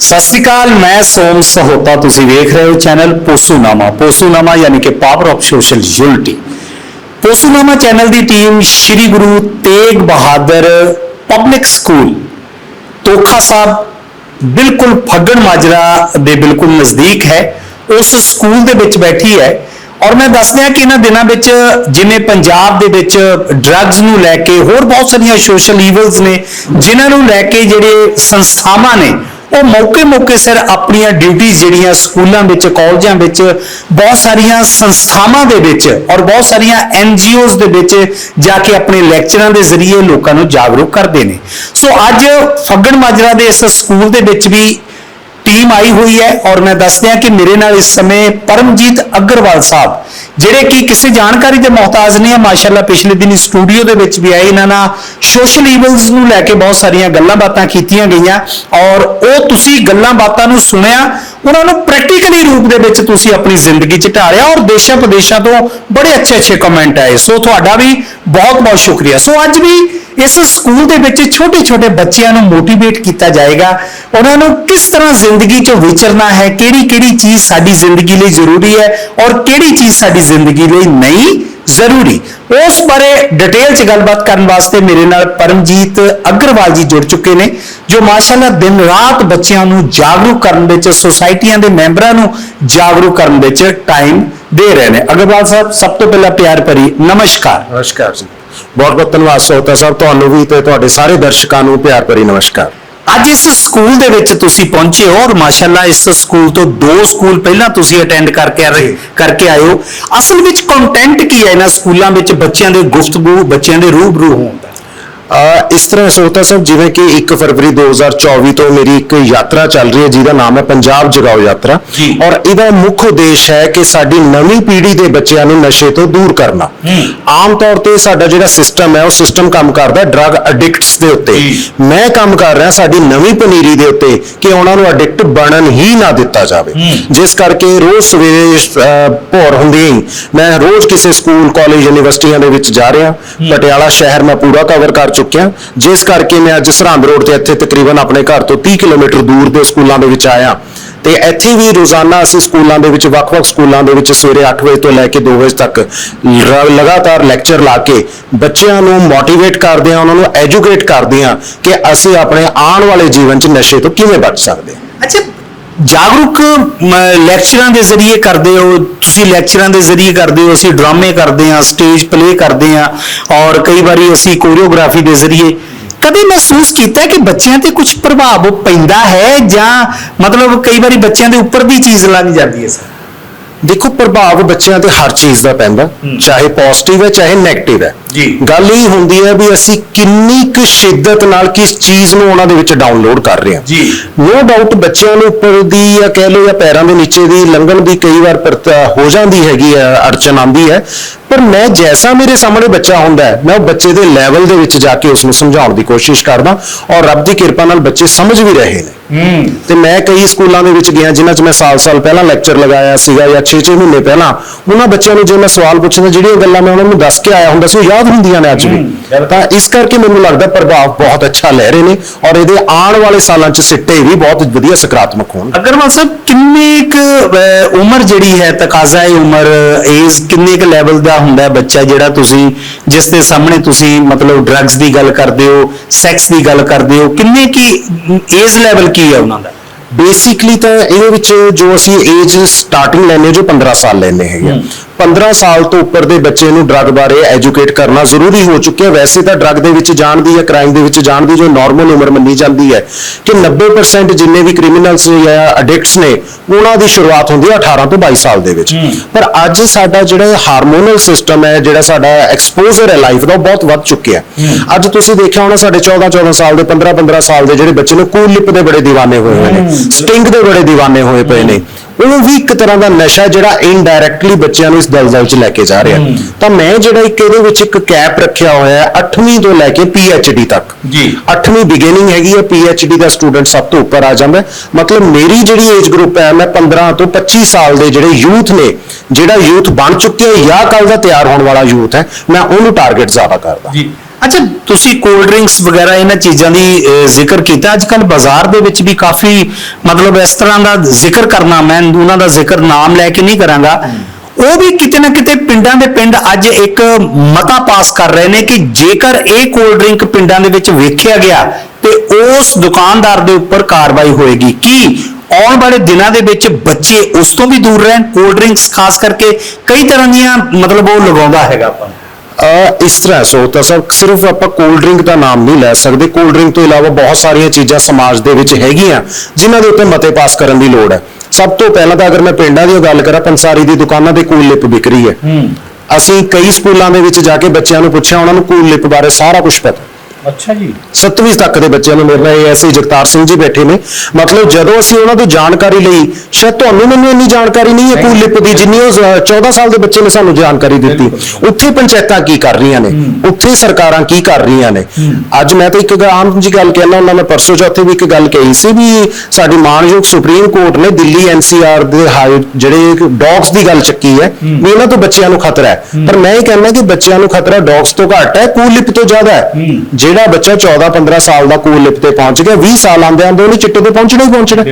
ਸਤਿ ਸ਼੍ਰੀ ਅਕਾਲ, ਮੈਂ ਸੋਮ ਸਹੋਤਾ, ਤੁਸੀਂ ਵੇਖ ਰਹੇ ਹੋ ਚੈਨਲ ਪੋਸੂਨਾਮਾ। ਪੋਸੂਨਾਮਾ ਯਾਨੀ ਕਿ power of social unity Posunama channel the team Sri Guru Tegh Bahadur public school Tokha Sahib, ਬਿਲਕੁਲ ਫੱਗਣ ਮਾਜਰਾ ਦੇ ਬਿਲਕੁਲ ਨਜ਼ਦੀਕ ਹੈ, ਉਸ ਸਕੂਲ ਦੇ ਵਿੱਚ ਬੈਠੀ ਹੈ। ਔਰ ਮੈਂ ਦੱਸ ਦਿਆਂ ਕਿ ਇਹਨਾਂ ਦਿਨਾਂ ਵਿੱਚ ਜਿਵੇਂ ਪੰਜਾਬ ਦੇ ਵਿੱਚ ਡਰੱਗਸ ਨੂੰ ਲੈ ਕੇ ਹੋਰ ਬਹੁਤ ਸਾਰੀਆਂ ਸੋਸ਼ਲ ਈਵਲਸ ਨੇ, ਜਿਨ੍ਹਾਂ ਨੂੰ ਲੈ ਕੇ ਜਿਹੜੇ ਸੰਸਥਾਵਾਂ ਨੇ ਉਹ ਮੌਕੇ-ਮੌਕੇ ਸਿਰ ਆਪਣੀਆਂ ਡਿਊਟੀਆਂ ਜਿਹੜੀਆਂ ਸਕੂਲਾਂ ਵਿੱਚ, ਕਾਲਜਾਂ ਵਿੱਚ, ਬਹੁਤ ਸਾਰੀਆਂ ਸੰਸਥਾਵਾਂ ਦੇ ਵਿੱਚ ਔਰ ਬਹੁਤ ਸਾਰੀਆਂ ਐਨਜੀਓਜ਼ ਦੇ ਵਿੱਚ ਜਾ ਕੇ ਆਪਣੇ ਲੈਕਚਰਾਂ ਦੇ ਜ਼ਰੀਏ ਲੋਕਾਂ ਨੂੰ ਜਾਗਰੂਕ ਕਰਦੇ ਨੇ। ਸੋ ਅੱਜ ਫੱਗਣ ਮਾਜਰਾ ਦੇ ਇਸ ਸਕੂਲ ਦੇ ਵਿੱਚ ਵੀ ਟੀਮ ਆਈ ਹੋਈ ਹੈ ਔਰ ਮੈਂ ਦੱਸਦਿਆਂ ਕਿ ਮੇਰੇ ਨਾਲ ਇਸ ਸਮੇਂ ਪਰਮਜੀਤ ਅਗਰਵਾਲ ਸਾਹਿਬ, ਜਿਹੜੇ ਕਿ ਕਿਸੇ ਜਾਣਕਾਰੀ ਦੇ ਮੁਹਤਾਜ ਨਹੀਂ ਹੈ ਮਾਸ਼ਾਅੱਲਾ ਪਿਛਲੇ ਦਿਨੀ ਸਟੂਡੀਓ ਦੇ ਵਿੱਚ ਵੀ ਆਏ, ਇਹਨਾਂ ਨਾਲ ਸੋਸ਼ਲ ਈਵਲਸ ਨੂੰ ਲੈ ਕੇ ਬਹੁਤ ਸਾਰੀਆਂ ਗੱਲਾਂ ਬਾਤਾਂ ਕੀਤੀਆਂ ਗਈਆਂ ਔਰ ਉਹ ਤੁਸੀਂ ਗੱਲਾਂ ਬਾਤਾਂ ਨੂੰ ਸੁਣਿਆ ਉਹਨਾਂ ਨੂੰ ਪ੍ਰੈਕਟੀਕਲੀ ਰੂਪ ਦੇ ਵਿੱਚ ਤੁਸੀਂ ਆਪਣੀ ਜ਼ਿੰਦਗੀ 'ਚ ਢਾਲਿਆ ਔਰ ਦੇਸ਼ਾਂ ਪ੍ਰਦੇਸ਼ਾਂ ਤੋਂ ਬੜੇ ਅੱਛੇ ਅੱਛੇ ਕਮੈਂਟ ਆਏ। ਸੋ ਤੁਹਾਡਾ ਵੀ ਬਹੁਤ ਬਹੁਤ ਸ਼ੁਕਰੀਆ। ਸੋ ਅੱਜ ਵੀ ਇਸ ਸਕੂਲ ਦੇ ਵਿੱਚ ਛੋਟੇ ਛੋਟੇ ਬੱਚਿਆਂ ਨੂੰ ਮੋਟੀਵੇਟ ਕੀਤਾ ਜਾਏਗਾ। ਉਹਨਾਂ ਨੂੰ ਕਿਸ ਤਰ੍ਹਾਂ ਜ਼ਿੰਦਗੀ 'ਚ ਵਿਚਰਨਾ ਹੈ, ਕਿਹੜੀ ਕਿਹੜੀ ਚੀਜ਼ ਸਾਡੀ ਜ਼ਿੰਦਗੀ ਲਈ ਜ਼ਰੂਰੀ ਹੈ ਔਰ ਕਿਹੜੀ ਚੀਜ਼ ਸਾਡੀ ਜ਼ਿੰਦਗੀ ਲਈ ਨਹੀਂ। ਜ਼ਰੂਰੀ। ਉਸ ਬਾਰੇ ਡਿਟੇਲ 'ਚ ਗੱਲਬਾਤ ਕਰਨ ਵਾਸਤੇ ਮੇਰੇ ਨਾਲ ਪਰਮਜੀਤ ਅਗਰਵਾਲ ਜੀ ਜੁੜ ਚੁੱਕੇ ਨੇ, ਜੋ ਮਾਸ਼ਾਅੱਲਾ ਦਿਨ ਰਾਤ ਬੱਚਿਆਂ ਨੂੰ ਜਾਗਰੂਕ ਕਰਨ ਵਿੱਚ ਸੁਸਾਇਟੀਆਂ ਦੇ ਮੈਂਬਰਾਂ ਨੂੰ ਜਾਗਰੂਕ ਕਰਨ ਵਿੱਚ ਟਾਈਮ ਦੇ ਰਹੇ ਨੇ। ਅਗਰਵਾਲ ਸਾਹਿਬ, ਸਭ ਤੋਂ ਪਹਿਲਾਂ ਪਿਆਰ ਭਰੀ ਨਮਸਕਾਰ। ਨਮਸਕਾਰ ਜੀ। ਬਹੁਤ ਬਹੁਤ ਧੰਨਵਾਦ ਸੋਤਾ ਸਾਹਿਬ, ਤੁਹਾਨੂੰ ਵੀ ਤੇ ਤੁਹਾਡੇ ਸਾਰੇ ਦਰਸ਼ਕਾਂ ਨੂੰ ਪਿਆਰ ਭਰੀ ਨਮਸਕਾਰ। ਅੱਜ ਇਸ ਸਕੂਲ ਦੇ ਵਿੱਚ ਤੁਸੀਂ ਪਹੁੰਚੇ ਹੋ ਔਰ ਮਾਸ਼ਾਅੱਲਾ ਇਸ ਸਕੂਲ ਤੋਂ ਦੋ ਸਕੂਲ ਪਹਿਲਾਂ ਤੁਸੀਂ ਅਟੈਂਡ ਕਰਕੇ ਆ ਰਹੇ ਕਰਕੇ ਆਏ ਹੋ। ਅਸਲ ਵਿੱਚ ਕੰਟੈਂਟ ਕੀ ਹੈ ਇਹਨਾਂ ਸਕੂਲਾਂ ਵਿੱਚ? ਬੱਚਿਆਂ ਦੇ ਗੁਫ਼ਤਗੂ ਬੱਚਿਆਂ ਦੇ ਰੂਬਰੂ ਹੋਣ ਦਾ। ਇਸ ਤਰ੍ਹਾਂ ਸੋਤਾ ਸਾਹਿਬ ਜਿਵੇਂ ਕਿ 1 ਫਰਵਰੀ 2024 ਤੋਂ ਮੇਰੀ ਇੱਕ ਯਾਤਰਾ ਚੱਲ ਰਹੀ ਹੈ ਜਿਹਦਾ ਨਾਮ ਹੈ ਪੰਜਾਬ ਜਗਾਓ ਯਾਤਰਾ। ਔਰ ਇਹਦਾ ਮੁੱਖ ਉਦੇਸ਼ ਹੈ ਕਿ ਸਾਡੀ ਨਵੀਂ ਪੀੜ੍ਹੀ ਦੇ ਬੱਚਿਆਂ ਨੂੰ ਨਸ਼ੇ ਤੋਂ ਦੂਰ ਕਰਨਾ। ਆਮ ਤੌਰ ਤੇ ਸਾਡਾ ਜਿਹੜਾ ਸਿਸਟਮ ਹੈ ਉਹ ਸਿਸਟਮ ਕੰਮ ਕਰਦਾ ਡਰੱਗ ਐਡਿਕਟਸ ਦੇ ਉੱਤੇ। ਮੈਂ ਕੰਮ ਕਰ ਰਿਹਾ ਸਾਡੀ ਨਵੀਂ ਪਨੀਰੀ ਦੇ ਉੱਤੇ ਕਿ ਉਹਨਾਂ ਨੂੰ ਐਡਿਕਟ ਬਣਨ ਹੀ ਨਾ ਦਿੱਤਾ ਜਾਵੇ। ਜਿਸ ਕਰਕੇ ਰੋਜ਼ ਸਵੇਰੇ ਭੋਰ ਹੁੰਦੀ ਮੈਂ ਰੋਜ਼ ਕਿਸੇ ਸਕੂਲ ਕਾਲਜ ਯੂਨੀਵਰਸਿਟੀਆਂ ਦੇ ਵਿੱਚ ਜਾ ਰਿਹਾ। ਪਟਿਆਲਾ ਸ਼ਹਿਰ ਮੈਂ ਪੂਰਾ ਕਵਰ ਕਰ ਚੁੱਕਿਆ। ਜਿਸ ਕਰਕੇ ਮੈਂ ਅੱਜ ਸਰਹੰਦ ਰੋਡ ਤੇ ਇੱਥੇ ਤਕਰੀਬਨ ਆਪਣੇ ਘਰ ਤੋਂ 30 ਕਿਲੋਮੀਟਰ ਦੂਰ ਦੇ ਸਕੂਲਾਂ ਦੇ ਵਿੱਚ ਆਇਆ। ਤੇ ਇੱਥੇ ਵੀ ਰੋਜ਼ਾਨਾ ਅਸੀਂ ਸਕੂਲਾਂ ਦੇ ਵਿੱਚ, ਵੱਖ-ਵੱਖ ਸਕੂਲਾਂ ਦੇ ਵਿੱਚ ਸਵੇਰੇ 8 ਵਜੇ ਤੋਂ ਲੈ ਕੇ 2 ਵਜੇ ਤੱਕ ਲਗਾਤਾਰ ਲੈਕਚਰ ਲਾ ਕੇ ਬੱਚਿਆਂ ਨੂੰ ਮੋਟੀਵੇਟ ਕਰਦੇ ਹਾਂ, ਉਹਨਾਂ ਨੂੰ ਐਜੂਕੇਟ ਕਰਦੇ ਹਾਂ ਕਿ ਅਸੀਂ ਆਪਣੇ ਆਉਣ ਵਾਲੇ ਜੀਵਨ 'ਚ ਨਸ਼ੇ ਤੋਂ ਕਿਵੇਂ ਬਚ ਸਕਦੇ ਹਾਂ। ਅੱਛਾ ਜਾਗਰੂਕ ਮ, ਲੈਕਚਰਾਂ ਦੇ ਜ਼ਰੀਏ ਕਰਦੇ ਹੋ ਤੁਸੀਂ ਲੈਕਚਰਾਂ ਦੇ ਜ਼ਰੀਏ ਕਰਦੇ ਹੋ ਅਸੀਂ ਡਰਾਮੇ ਕਰਦੇ ਹਾਂ ਸਟੇਜ ਪਲੇ ਕਰਦੇ ਹਾਂ ਔਰ ਕਈ ਵਾਰੀ ਅਸੀਂ ਕੋਰੀਓਗ੍ਰਾਫੀ ਦੇ ਜ਼ਰੀਏ। ਕਦੇ ਮਹਿਸੂਸ ਕੀਤਾ ਕਿ ਬੱਚਿਆਂ ਤੇ ਕੁਝ ਪ੍ਰਭਾਵ ਪੈਂਦਾ ਹੈ ਜਾਂ ਮਤਲਬ ਕਈ ਵਾਰੀ ਬੱਚਿਆਂ ਦੇ ਉੱਪਰ ਦੀ ਚੀਜ਼ ਲੰਘ ਜਾਂਦੀ ਹੈ ਸਰ? ਦੇਖੋ ਪ੍ਰਭਾਵ ਬੱਚਿਆਂ ਤੇ ਹਰ ਚੀਜ਼ ਦਾ ਪੈਂਦਾ। ਚਾਹੇ ਪੋਜ਼ਿਟਿਵ ਹੈ ਚਾਹੇ 네ਗੇਟਿਵ ਹੈ। ਜੀ। ਗੱਲ ਇਹ ਹੁੰਦੀ ਹੈ ਵੀ ਅਸੀਂ ਕਿੰਨੀ ਕੁ ਸ਼ਿੱਦਤ ਨਾਲ ਕਿਸ ਚੀਜ਼ ਨੂੰ ਉਹਨਾਂ ਦੇ ਵਿੱਚ ਡਾਊਨਲੋਡ ਕਰ ਰਹੇ ਹਾਂ। ਜੀ। ਨੋ ਡਾਊਟ ਬੱਚਿਆਂ ਨੂੰ ਉੱਪਰ ਦੀ ਜਾਂ ਕਹਿ ਲਓ ਜਾਂ ਪੈਰਾਂ ਦੇ ਨੀਚੇ ਦੀ ਲੰਘਣ ਦੀ ਕਈ ਵਾਰ ਪ੍ਰਤ- ਹੋ ਜਾਂਦੀ ਹੈਗੀ ਹੈ ਅੜਚਨ ਆਉਂਦੀ ਹੈ। ਪਰ ਮੈਂ ਜੈਸਾ ਮੇਰੇ ਸਾਹਮਣੇ ਬੱਚਾ ਹੁੰਦਾ ਹੈ ਮੈਂ ਉਹ ਬੱਚੇ ਦੇ ਲੈਵਲ ਦੇ ਵਿੱਚ ਜਾ ਕੇ ਉਸ ਨੂੰ ਸਮਝਾਉਣ ਦੀ ਕੋਸ਼ਿਸ਼ ਕਰਦਾ ਔਰ ਰੱਬ ਦੀ ਕਿਰਪਾ ਨਾਲ ਬੱਚੇ ਸਮਝ ਵੀ ਰਹੇ ਨੇ। ਹੂੰ। ਤੇ ਮੈਂ ਕਈ ਸਕੂਲਾਂ ਦੇ ਵਿੱਚ ਗਿਆ ਜਿਨ੍ਹਾਂ 'ਚ ਮੈਂ ਸਾਲ-ਸਾਲ ਪਹਿਲਾਂ ਲੈਕਚਰ ਲਗਾਇਆ ਸੀਗਾ ਜਾਂ 6-6 ਮਹੀਨੇ ਪਹਿਲਾਂ। ਉਹਨਾਂ ਬੱਚਿਆਂ ਨੂੰ ਜੇ ਮੈਂ ਸਵਾਲ ਪੁੱਛਦਾ ਜਿਹੜੀਆਂ ਗੱਲਾਂ ਮੈਂ ਉਹਨਾਂ ਨੂੰ ਦੱਸ ਕੇ ਆਇਆ ਹੁੰਦਾ ਸੀ ਉਹ ਯਾਦ ਹੁੰਦੀਆਂ ਨੇ ਅੱਜ ਵੀ। ਤਾਂ ਇਸ ਕਰਕੇ ਮੈਨੂੰ ਲੱਗਦਾ ਪ੍ਰਭਾਵ ਬਹੁਤ ਅੱਛਾ ਲੈ ਰਹੇ ਨੇ ਔਰ ਇਹਦੇ ਆਉਣ ਵਾਲੇ ਸਾਲਾਂ 'ਚ ਸਿੱਟੇ ਵੀ ਬਹੁਤ ਵਧੀਆ ਸਕਾਰਾਤਮਕ ਹੋਣ। ਅਗਰਵਾਲ ਸਾਹਿਬ ਕਿੰਨੇ ਕੁ ਉਮਰ ਜਿਹੜੀ ਹੈ ਤਕਾਜ਼ਾ ਉਮਰ ਏਜ ਕਿੰਨੇ ਕੁ ਲੈਵਲ ਦਾ ਹੁੰਦਾ ਬੱਚਾ ਜਿਹੜਾ ਤੁਸੀਂ, ਜਿਸ ਦੇ ਸਾਹਮਣੇ ਤੁਸੀਂ ਮਤਲਬ ਡਰੱਗਸ ਦੀ ਗੱਲ ਕਰਦੇ ਹੋ ਸੈਕਸ ਦੀ ਗੱਲ ਕਰਦੇ ਹੋ, ਕਿੰਨੇ ਕੀ ਏਜ ਲੈਵਲ ਕੀ ਹੈ ਉਹਨਾਂ ਦਾ? ਬੇਸਿਕਲੀ ਤਾਂ ਇਹਦੇ ਵਿੱਚ ਜੋ ਅਸੀਂ ਏਜ ਸਟਾਰਟਿੰਗ ਲੈਨੇ ਜੋ 15 ਸਾਲ ਲੈਨੇ ਹੈਗੇ ਆ। 15 ਸਾਲ ਤੋਂ ਉੱਪਰ ਦੇ ਬੱਚੇ ਨੂੰ ਡਰੱਗ ਬਾਰੇ ਐਜੂਕੇਟ ਕਰਨਾ ਜ਼ਰੂਰੀ ਹੋ ਚੁੱਕਿਆ। ਵੈਸੇ ਤਾਂ ਡਰੱਗ ਦੇ ਵਿੱਚ ਜਾਣ ਦੀ ਜਾਂ ਕ੍ਰਾਈਮ ਦੇ ਵਿੱਚ ਜਾਣ ਦੀ ਜੋ ਨਾਰਮਲ ਉਮਰ ਮੰਨੀ ਜਾਂਦੀ ਹੈ ਕਿ 90% ਜਿੰਨੇ ਵੀ ਕ੍ਰਿਮੀਨਲਸ ਜਾਂ ਐਡਿਕਟਸ ਨੇ ਉਹਨਾਂ ਦੀ ਸ਼ੁਰੂਆਤ ਹੁੰਦੀ ਹੈ 18 ਤੋਂ 22 ਸਾਲ ਦੇ ਵਿੱਚ। ਪਰ ਅੱਜ ਸਾਡਾ ਜਿਹੜਾ ਹਾਰਮੋਨਲ ਸਿਸਟਮ ਹੈ ਜਿਹੜਾ ਸਾਡਾ ਐਕਸਪੋਜ਼ਰ ਹੈ ਲਾਈਫ ਦਾ ਬਹੁਤ ਵੱਧ ਚੁੱਕਿਆ। ਅੱਜ ਤੁਸੀਂ ਦੇਖਿਆ ਹੋਣਾ ਸਾਡੇ 14 14 ਸਾਲ ਦੇ 15 15 ਸਾਲ ਦੇ ਜਿਹੜੇ ਬੱਚੇ ਨੇ ਕੂਲ ਲਿਪ ਦੇ ਬੜੇ دیਵਾਨੇ ਹੋਏ ਹੋਏ ਨੇ। ਸਟਿੰਗ ਦੇ ਬੜੇ دیਵਾਨੇ ਹੋਏ ਪਏ ਨੇ। ਉਹ ਵੀ ਇੱਕ ਤਰ੍ਹਾਂ ਦਾ ਨਸ਼ਾ ਜਿਹੜਾ ਇਨਡਾਇਰੈਕਟਲੀ ਬੱਚਿਆਂ ਨੂੰ ਇਸ ਦਲਦਲ 'ਚ ਲੈ ਕੇ ਜਾ ਰਿਹਾ। ਤਾਂ ਮੈਂ ਜਿਹੜਾ ਇੱਕ ਇਹਦੇ ਵਿੱਚ ਇੱਕ ਕੈਪ ਰੱਖਿਆ ਹੋਇਆ ਹੈ 8ਵੀਂ ਤੋਂ ਲੈ ਕੇ ਡੀ ਤੱਕ। ਜੀ। 8ਵੀਂ ਬਿਗੇਨਿੰਗ ਹੈਗੀ ਹੈ ਡੀ ਦਾ ਸਟੂਡੈਂਟ ਸਭ ਤੋਂ ਉੱਪਰ ਆ ਜਾਂਦਾ। ਮਤਲਬ ਮੇਰੀ ਜਿਹੜੀ ਏਜ ਗਰੁੱਪ ਹੈ ਮੈਂ 15 ਤੋਂ 25 ਸਾਲ ਦੇ ਜਿਹੜੇ ਯੂਥ ਨੇ ਜਿਹੜਾ ਯੂਥ ਬਣ ਚੁੱਕਿਆ ਜਾਂ ਕੱਲ ਦਾ ਤਿਆਰ ਹੋਣ ਵਾਲਾ ਯੂਥ ਹੈ ਮੈਂ ਉਹਨੂੰ ਟਾਰਗੇਟ ਜ਼ਿਆਦਾ ਕਰਦਾ। ਜੀ। ਅੱਛਾ, ਤੁਸੀਂ ਕੋਲਡ ਡਰਿੰਕਸ ਵਗੈਰਾ ਇਹਨਾਂ ਚੀਜ਼ਾਂ ਦੀ ਜ਼ਿਕਰ ਕੀਤਾ? ਅੱਜ ਕੱਲ ਬਾਜ਼ਾਰ ਦੇ ਵਿੱਚ ਵੀ ਕਾਫੀ, ਮਤਲਬ ਇਸ ਤਰ੍ਹਾਂ ਦਾ ਜ਼ਿਕਰ ਕਰਨਾ, ਮੈਂ ਉਹਨਾਂ ਦਾ ਜ਼ਿਕਰ ਨਾਮ ਲੈ ਕੇ ਨਹੀਂ ਕਰਾਂਗਾ। ਉਹ ਵੀ ਕਿਤੇ ਨਾ ਕਿਤੇ ਪਿੰਡਾਂ ਦੇ ਪਿੰਡ ਅੱਜ ਇੱਕ ਮਤਾ ਪਾਸ ਕਰ ਰਹੇ ਨੇ ਕਿ ਜੇਕਰ ਇਹ ਕੋਲਡ ਡਰਿੰਕ ਪਿੰਡਾਂ ਦੇ ਵਿੱਚ ਵੇਖਿਆ ਗਿਆ, ਤੇ ਉਸ ਦੁਕਾਨਦਾਰ ਦੇ ਉੱਪਰ ਕਾਰਵਾਈ ਹੋਏਗੀ। ਕੀ ਆਉਣ ਵਾਲੇ ਦਿਨਾਂ ਦੇ ਵਿੱਚ ਬੱਚੇ ਉਸ ਤੋਂ ਵੀ ਦੂਰ ਰਹਿਣ ਕੋਲਡ ਡਰਿੰਕਸ ਖਾਸ ਕਰਕੇ? ਕਈ ਤਰ੍ਹਾਂ ਦੀਆਂ, ਮਤਲਬ ਉਹ ਲਗਾਉਂਦਾ ਹੈਗਾ ਆਪਾਂ ਨੂੰ। ਇਸ ਤਰ੍ਹਾਂ ਸੋ ਤਾਂ ਸਰ ਸਿਰਫ ਆਪਾਂ ਕੋਲਡ ਡਰਿੰਕ ਦਾ ਨਾਮ ਨਹੀਂ ਲੈ ਸਕਦੇ। ਕੋਲਡ ਡਰਿੰਕ ਤੋਂ ਇਲਾਵਾ ਬਹੁਤ ਸਾਰੀਆਂ ਚੀਜ਼ਾਂ ਸਮਾਜ ਦੇ ਵਿੱਚ ਹੈਗੀਆਂ ਜਿਨ੍ਹਾਂ ਦੇ ਉੱਤੇ ਮਤੇ ਪਾਸ ਕਰਨ ਦੀ ਲੋੜ ਹੈ। ਸਭ ਤੋਂ ਪਹਿਲਾਂ ਤਾਂ ਅਗਰ ਮੈਂ ਪਿੰਡਾਂ ਦੀ ਗੱਲ ਕਰਾਂ ਪੰਸਾਰੀ ਦੀ ਦੁਕਾਨਾਂ ਤੇ ਕੂਲ ਲਿਪ ਵਿਕ ਰਹੀ ਹੈ। ਅਸੀਂ ਕਈ ਸਕੂਲਾਂ ਦੇ ਵਿੱਚ ਜਾ ਕੇ ਬੱਚਿਆਂ ਨੂੰ ਪੁੱਛਿਆ ਉਹਨਾਂ ਨੂੰ ਕੂਲ ਲਿਪ ਬਾਰੇ ਸਾਰਾ ਕੁਝ ਪਤਾ। ਅੱਛਾ ਜੀ। 7ਵੀਂ ਤੱਕ ਦੇ ਬੱਚਿਆਂ ਨੂੰ ਮੇਰੇ ਨਾਲ ਐਸਏ ਜਗਤਾਰ ਸਿੰਘ ਜੀ ਬੈਠੇ ਨੇ। ਮਤਲਬ ਜਦੋਂ ਅਸੀਂ ਉਹਨਾਂ ਤੋਂ ਜਾਣਕਾਰੀ ਲਈ ਸ਼ਾਇਦ ਤੁਹਾਨੂੰ ਮੈਨੂੰ ਇੰਨੀ ਜਾਣਕਾਰੀ ਨਹੀਂ ਹੈ ਕੂਲ ਲਿਪ ਦੀ ਜਿੰਨੀ ਉਹ ਜ਼- 14 ਸਾਲ ਦੇ ਬੱਚੇ ਨੇ ਸਾਨੂੰ ਜਾਣਕਾਰੀ ਦਿੱਤੀ। ਉੱਥੇ ਪੰਚਾਇਤਾਂ ਕੀ ਕਰ ਰਹੀਆਂ ਨੇ? ਉੱਥੇ ਸਰਕਾਰਾਂ ਕੀ ਕਰ ਰਹੀਆਂ ਨੇ? ਅੱਜ ਮੈਂ ਤਾਂ ਇੱਕ ਆਮ ਜੀ ਗੱਲ ਕਹਿਣਾ ਉਹਨਾਂ ਮੈਂ ਪਰਸੋਂ ਚੌਥੇ ਵੀ ਇੱਕ ਗੱਲ ਕਹੀ ਸੀ ਵੀ ਸਾਡੀ ਮਾਨਯੋਗ ਸੁਪਰੀਮ ਕੋਰਟ ਨੇ ਦਿੱਲੀ ਐਨਸੀਆਰ ਦੇ ਹਾਈ ਜਿਹੜੇ ਡੌਗਸ ਦੀ ਗੱਲ ਚੱਕੀ ਹੈ ਵੀ ਇਹਨਾਂ ਤੋਂ ਬੱਚਿਆਂ ਨੂੰ ਖਤਰਾ ਹੈ। ਪਰ ਮੈਂ ਇਹ ਕਹਿੰਦਾ ਕਿ ਬੱਚਿਆਂ ਨੂੰ ਖਤਰਾ ਡੌਗਸ ਤੋਂ ਘੱਟ ਹੈ ਕੂਲ ਲਿਪ ਤੋਂ ਜ਼ਿਆਦਾ ਹੈ। ਜਿਹੜਾ ਬੱਚਾ 14 15 ਸਾਲ ਦਾ ਕੂਲ ਲਿਪ ਤੇ ਪਹੁੰਚ ਗਿਆ 20 ਸਾਲ ਆਂਦੇ ਆਂਦੇ ਉਹਨੇ ਚਿੱਟੇ ਤੇ ਪਹੁੰਚਣਾ ਹੀ ਪਹੁੰਚਣਾ।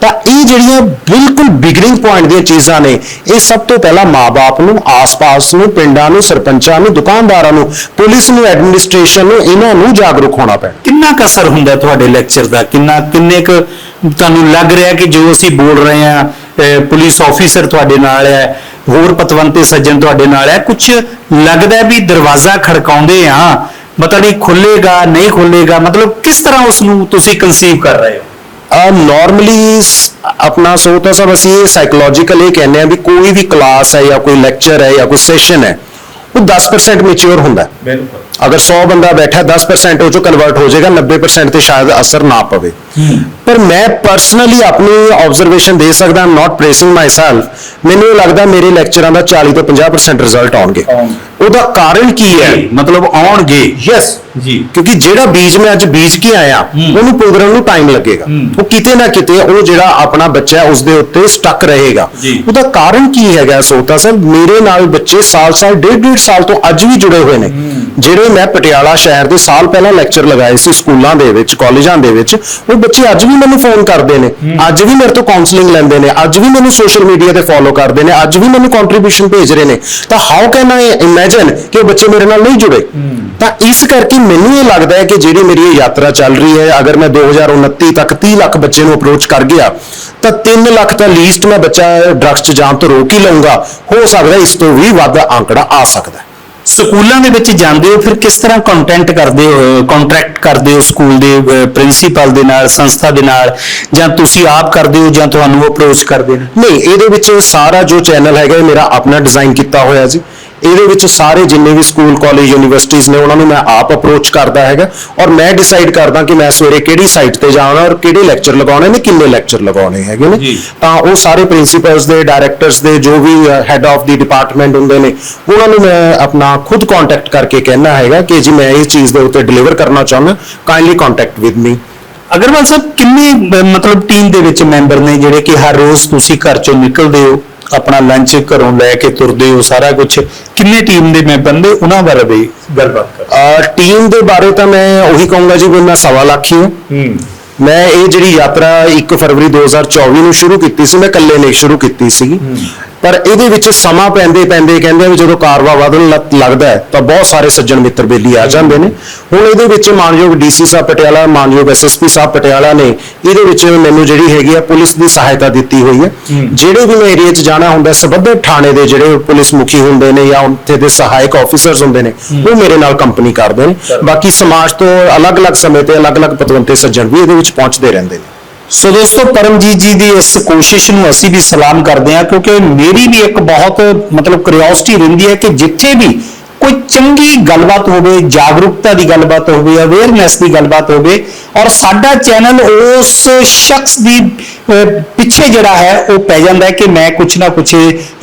ਤਾਂ ਇਹ ਜਿਹੜੀਆਂ ਬਿਲਕੁਲ ਬਿਗਨਿੰਗ ਪੁਆਇੰਟ ਦੀਆਂ ਚੀਜ਼ਾਂ ਨੇ ਇਹ ਸਭ ਤੋਂ ਪਹਿਲਾਂ ਮਾਪੇ ਨੂੰ ਆਸ-ਪਾਸ ਨੂੰ ਪਿੰਡਾਂ ਨੂੰ ਸਰਪੰਚਾਂ ਨੂੰ ਦੁਕਾਨਦਾਰਾਂ ਨੂੰ ਪੁਲਿਸ ਨੂੰ ਐਡਮਿਨਿਸਟ੍ਰੇਸ਼ਨ ਨੂੰ ਇਹਨਾਂ ਨੂੰ ਜਾਗਰੂਕ ਹੋਣਾ ਪੈਣਾ ਕਿੰਨਾ ਕੁ ਅਸਰ ਹੁੰਦਾ ਹੈ ਤੁਹਾਡੇ ਲੈਕਚਰ ਦਾ? ਕਿੰਨਾ ਕਿੰਨੇ ਕੁ ਤੁਹਾਨੂੰ ਲੱਗ ਰਿਹਾ ਕਿ ਜੋ ਅਸੀਂ ਬੋਲ ਰਹੇ ਆ ਪੁਲਿਸ ਆਫੀਸਰ ਤੁਹਾਡੇ ਨਾਲ ਹੈ ਹੋਰ ਪਤਵੰਤੇ ਸੱਜਣ ਤੁਹਾਡੇ ਨਾਲ ਹੈ ਕੁਝ ਲੱਗਦਾ ਹੈ ਵੀ ਦਰਵਾਜ਼ਾ ਖੜਕਾਉਂਦੇ ਆ ਮਤਲਬ ਨਹੀਂ ਖੁੱਲੇਗਾ ਨਹੀਂ ਖੁੱਲੇਗਾ ਮਤਲਬ ਕਿਸ ਤਰ੍ਹਾਂ ਉਸ ਨੂੰ ਤੁਸੀਂ ਕਨਸੀਵ ਕਰ ਰਹੇ ਹੋ? ਨਾਰਮਲੀ ਆਪਣਾ ਸੋ ਤਾਂ ਸਭ ਅਸੀਂ ਸਾਈਕੋਲੋਜੀਕਲ ਇਹ ਕਹਿੰਦੇ ਆ ਵੀ ਕੋਈ ਵੀ ਕਲਾਸ ਹੈ ਜਾਂ ਕੋਈ ਲੈਕਚਰ ਹੈ ਜਾਂ ਕੋਈ ਸੈਸ਼ਨ ਹੈ ਉਹ 10% ਮੈਚੁਰ ਹੁੰਦਾ ਬਿਲਕੁਲ। ਅਗਰ 100 ਬੰਦਾ ਬੈਠਾ 10% ਉਹ ਚੋਂ ਕਨਵਰਟ ਹੋ ਜਾਏਗਾ 90% ਤੇ ਸ਼ਾਇਦ ਅਸਰ ਨਾ ਪਵੇ। ਪਰ ਮੈਂ ਪਰਸਨਲੀ ਆਪਣੀ ਆਬਜ਼ਰਵੇਸ਼ਨ ਦੇ ਸਕਦਾ ਆਮ ਨਾਟ ਪ੍ਰੇਸਿੰਗ ਮਾਈਸੈਲਫ ਮੈਨੂੰ ਇਹ ਲੱਗਦਾ ਮੇਰੇ ਲੈਕਚਰਾਂ ਦਾ 40 ਤੋਂ 50% ਰਿਜ਼ਲਟ ਆਉਣਗੇ। ਉਹਦਾ ਕਾਰਨ ਕੀ ਹੈ? ਮਤਲਬ ਆਉਣਗੇ। ਯੈਸ ਜੀ। ਕਿਉਂਕਿ ਜਿਹੜਾ ਬੀਜ ਮੈਂ ਅੱਜ ਬੀਜ ਕੇ ਆਇਆ ਉਹਨੂੰ ਪੁੱਗਰਨ ਨੂੰ ਟਾਈਮ ਲੱਗੇਗਾ। ਉਹ ਕਿਤੇ ਨਾ ਕਿਤੇ ਉਹ ਜਿਹੜਾ ਆਪਣਾ ਬੱਚਾ ਉਸ ਦੇ ਉੱਤੇ ਸਟਕ ਰਹੇਗਾ। ਉਹਦਾ ਕਾਰਨ ਕੀ ਹੈਗਾ ਸੋਤਾ ਸਾਹਿਬ? ਮੇਰੇ ਨਾਲ ਬੱਚੇ ਸਾਲ-ਸਾਲ ਡੇਢ ਡੇਢ ਸਾਲ ਤੋਂ ਅੱਜ ਵੀ ਜੁੜੇ ਹੋਏ ਨੇ। ਜਿਹੜੇ ਮੈਂ ਪਟਿਆਲਾ ਸ਼ਹਿਰ ਦੇ ਸਾਲ ਪਹਿਲਾਂ ਲੈਕਚਰ ਲਗਾਏ ਸੀ ਸਕੂਲਾਂ ਦੇ ਵਿੱਚ ਕਾਲਜਾਂ ਦੇ ਵਿੱਚ ਉਹ ਬੱਚੇ ਅੱਜ ਵੀ ਮੈਨੂੰ ਫੋਨ ਕਰਦੇ ਨੇ। ਅੱਜ ਵੀ ਮੇਰੇ ਤੋਂ ਕਾਉਂਸਲਿੰਗ ਲੈਂਦੇ ਨੇ। ਅੱਜ ਵੀ ਮੈਨੂੰ ਸੋਸ਼ਲ ਮੀਡੀਆ ਤੇ ਫੋਲੋ ਕਰਦੇ ਨੇ। ਅੱਜ ਵੀ ਮੈਨੂੰ ਕੰਟਰੀਬਿਊਸ਼ਨ ਭੇਜ ਰਹੇ ਨੇ। ਤਾਂ ਹਾਊ ਕੈਨ ਆਈ ਇਮੇਜਿਨ ਕਿ ਉਹ ਬੱਚੇ ਮੇਰੇ ਨਾਲ ਨਹੀਂ ਜੁੜੇ? ਤਾਂ ਇਸ ਕਰਕੇ ਮੈਨੂੰ ਇਹ ਲੱਗਦਾ ਹੈ ਕਿ ਜਿਹੜੀ ਮੇਰੀ ਇਹ ਯਾਤਰਾ ਚੱਲ ਰਹੀ ਹੈ ਅਗਰ ਮੈਂ 2029 ਤੱਕ 30 ਲੱਖ ਬੱਚੇ ਨੂੰ ਅਪਰੋਚ ਕਰ ਗਿਆ ਤਾਂ 3 ਲੱਖ ਤਾਂ ਲੀਸਟ ਮੈਂ ਬੱਚਾ ਡਰੱਗਸ 'ਚ ਜਾਣ ਤੋਂ ਰੋਕ ਹੀ ਲਊਂਗਾ। ਹੋ ਸਕਦਾ ਇਸ ਤੋਂ ਵੀ ਵੱਧ ਆંકੜਾ ਆ ਸਕਦਾ ਸਕੂਲਾਂ ਦੇ ਵਿੱਚ ਜਾਂਦੇ ਹੋ ਫਿਰ ਕਿਸ ਤਰ੍ਹਾਂ ਕੰਟੈਂਟ ਕਰਦੇ ਹੋ ਕੰਟਰੈਕਟ ਕਰਦੇ ਹੋ ਸਕੂਲ ਦੇ ਪ੍ਰਿੰਸੀਪਲ ਦੇ ਨਾਲ ਸੰਸਥਾ ਦੇ ਨਾਲ ਜਾਂ ਤੁਸੀਂ ਆਪ ਕਰਦੇ ਹੋ ਜਾਂ ਤੁਹਾਨੂੰ ਅਪਰੋਚ ਕਰਦੇ ਨੇ? ਨਹੀਂ ਇਹਦੇ ਵਿੱਚ ਸਾਰਾ ਜੋ ਚੈਨਲ ਹੈਗਾ ਇਹ ਮੇਰਾ ਆਪਣਾ ਡਿਜ਼ਾਈਨ ਕੀਤਾ ਹੋਇਆ ਜੀ। ਇਹਦੇ ਵਿੱਚ ਸਾਰੇ ਜਿੰਨੇ ਵੀ ਸਕੂਲ ਕਾਲਜ ਯੂਨੀਵਰਸਿਟੀਆਂ ਨੇ ਉਹਨਾਂ ਨੂੰ ਮੈਂ ਆਪ ਅਪਰੋਚ ਕਰਦਾ ਹੈਗਾ ਔਰ ਮੈਂ ਡਿਸਾਈਡ ਕਰਦਾ ਕਿ ਮੈਂ ਸਵੇਰੇ ਕਿਹੜੀ ਸਾਈਟ ਤੇ ਜਾਣਾ ਔਰ ਕਿਹੜੇ ਲੈਕਚਰ ਲਗਾਉਣੇ ਨੇ ਕਿੰਨੇ ਲੈਕਚਰ ਲਗਾਉਣੇ ਹੈਗੇ ਨੇ। ਤਾਂ ਉਹ ਸਾਰੇ ਪ੍ਰਿੰਸੀਪਲਸ ਦੇ ਡਾਇਰੈਕਟਰਸ ਦੇ ਜੋ ਵੀ ਹੈੱਡ ਆਫ ਦੀ ਡਿਪਾਰਟਮੈਂਟ ਹੁੰਦੇ ਨੇ ਉਹਨਾਂ ਨੂੰ ਮੈਂ ਆਪਣਾ ਖੁਦ ਕੰਟੈਕਟ ਕਰਕੇ ਕਹਿਣਾ ਹੈਗਾ ਕਿ ਜੀ ਮੈਂ ਇਸ ਚੀਜ਼ ਦੇ ਉੱਤੇ ਡਿਲੀਵਰ ਕਰਨਾ ਚਾਹੁੰਦਾ kindly contact with me Agarwal Sahib ਕਿੰਨੇ ਮਤਲਬ ਟੀਮ ਦੇ ਵਿੱਚ ਮੈਂਬਰ ਨੇ ਜਿਹੜੇ ਕਿ ਹਰ ਰੋਜ਼ ਤੁਸੀਂ ਘਰ ਚੋਂ ਨਿਕਲਦੇ ਹੋ? ਆਪਣਾ ਲੰਚ ਘਰੋਂ ਲੈ ਕੇ ਤੁਰਦੇ ਹੋ ਸਾਰਾ ਕੁਝ ਕਿੰਨੇ ਟੀਮ ਦੇ ਮੈਂਬਰ ਨੇ ਉਹਨਾਂ ਬਾਰੇ ਵੀ ਗੱਲਬਾਤ ਕਰੋ। ਟੀਮ ਦੇ ਬਾਰੇ ਤਾਂ ਮੈਂ ਉਹੀ ਕਹੂੰਗਾ ਜੀ ਵੀ ਮੈਂ ਸਵਾ ਲੱਖ ਹੀ ਹਾਂ। ਹੂੰ। ਮੈਂ ਇਹ ਜਿਹੜੀ ਯਾਤਰਾ 1 ਫਰਵਰੀ 2024 ਨੂੰ ਸ਼ੁਰੂ ਕੀਤੀ ਸੀ ਮੈਂ ਇਕੱਲੇ ਨੇ ਸ਼ੁਰੂ ਕੀਤੀ ਸੀ ਪਰ ਇਹਦੇ ਵਿੱਚ ਸਮਾਂ ਪੈਂਦੇ ਪੈਂਦੇ ਕਹਿੰਦੇ ਆ ਵੀ ਜਦੋਂ ਕਾਰਵਾ ਵਧਣ ਲੱਗ- ਲੱਗਦਾ ਤਾਂ ਬਹੁਤ ਸਾਰੇ ਸੱਜਣ ਮਿੱਤਰ ਬੇਲੀ ਆ ਜਾਂਦੇ ਨੇ। ਹੁਣ ਇਹਦੇ ਵਿੱਚ ਮਾਨਯੋਗ ਡੀਸੀ ਸਾਹਿਬ ਪਟਿਆਲਾ ਮਾਨਯੋਗ ਐਸਐਸਪੀ ਸਾਹਿਬ ਪਟਿਆਲਾ ਨੇ ਇਹਦੇ ਵਿੱਚ ਮੈਨੂੰ ਜਿਹੜੀ ਹੈਗੀ ਆ ਪੁਲਿਸ ਦੀ ਸਹਾਇਤਾ ਦਿੱਤੀ ਹੋਈ ਹੈ। ਜਿਹੜੇ ਵੀ ਮੈਂ ਏਰੀਆ 'ਚ ਜਾਣਾ ਹੁੰਦਾ ਸਬੰਧਤ ਥਾਣੇ ਦੇ ਜਿਹੜੇ ਪੁਲਿਸ ਮੁਖੀ ਹੁੰਦੇ ਨੇ ਜਾਂ ਉੱਥੇ ਦੇ ਸਹਾਇਕ ਆਫੀਸਰਸ ਹੁੰਦੇ ਨੇ ਉਹ ਮੇਰੇ ਨਾਲ ਕੰਪਨੀ ਕਰਦੇ ਨੇ। ਬਾਕੀ ਸਮਾਜ ਤੋਂ ਅਲੱਗ-ਅਲੱਗ ਸਮੇਂ ਤੇ ਅਲੱਗ-ਅਲੱਗ ਪਤਵੰਤੇ ਸੱਜਣ ਵੀ ਇਹਦੇ ਵਿੱਚ ਪਹੁੰਚਦੇ ਰਹਿੰਦੇ ਨੇ। ਸੋ ਦੋਸਤੋ, ਪਰਮਜੀਤ ਜੀ ਦੀ ਇਸ ਕੋਸ਼ਿਸ਼ ਨੂੰ ਅਸੀਂ ਵੀ ਸਲਾਮ ਕਰਦੇ ਹਾਂ, ਕਿਉਂਕਿ ਮੇਰੀ ਵੀ ਇੱਕ ਬਹੁਤ, ਮਤਲਬ ਕਿਉਰਿਓਸਿਟੀ ਰਹਿੰਦੀ ਹੈ ਕਿ ਜਿੱਥੇ ਵੀ ਕੋਈ ਚੰਗੀ ਗੱਲਬਾਤ ਹੋਵੇ, ਜਾਗਰੂਕਤਾ ਦੀ ਗੱਲਬਾਤ ਹੋਵੇ ਅਵੇਅਰਨੈਸ ਦੀ ਗੱਲਬਾਤ ਹੋਵੇ ਔਰ ਸਾਡਾ ਚੈਨਲ ਉਸ ਸ਼ਖਸ ਦੀ ਪਿੱਛੇ ਜਿਹੜਾ ਹੈ, ਉਹ ਪੈ ਜਾਂਦਾ ਹੈ ਕਿ ਮੈਂ ਕੁਛ ਨਾ ਕੁਛ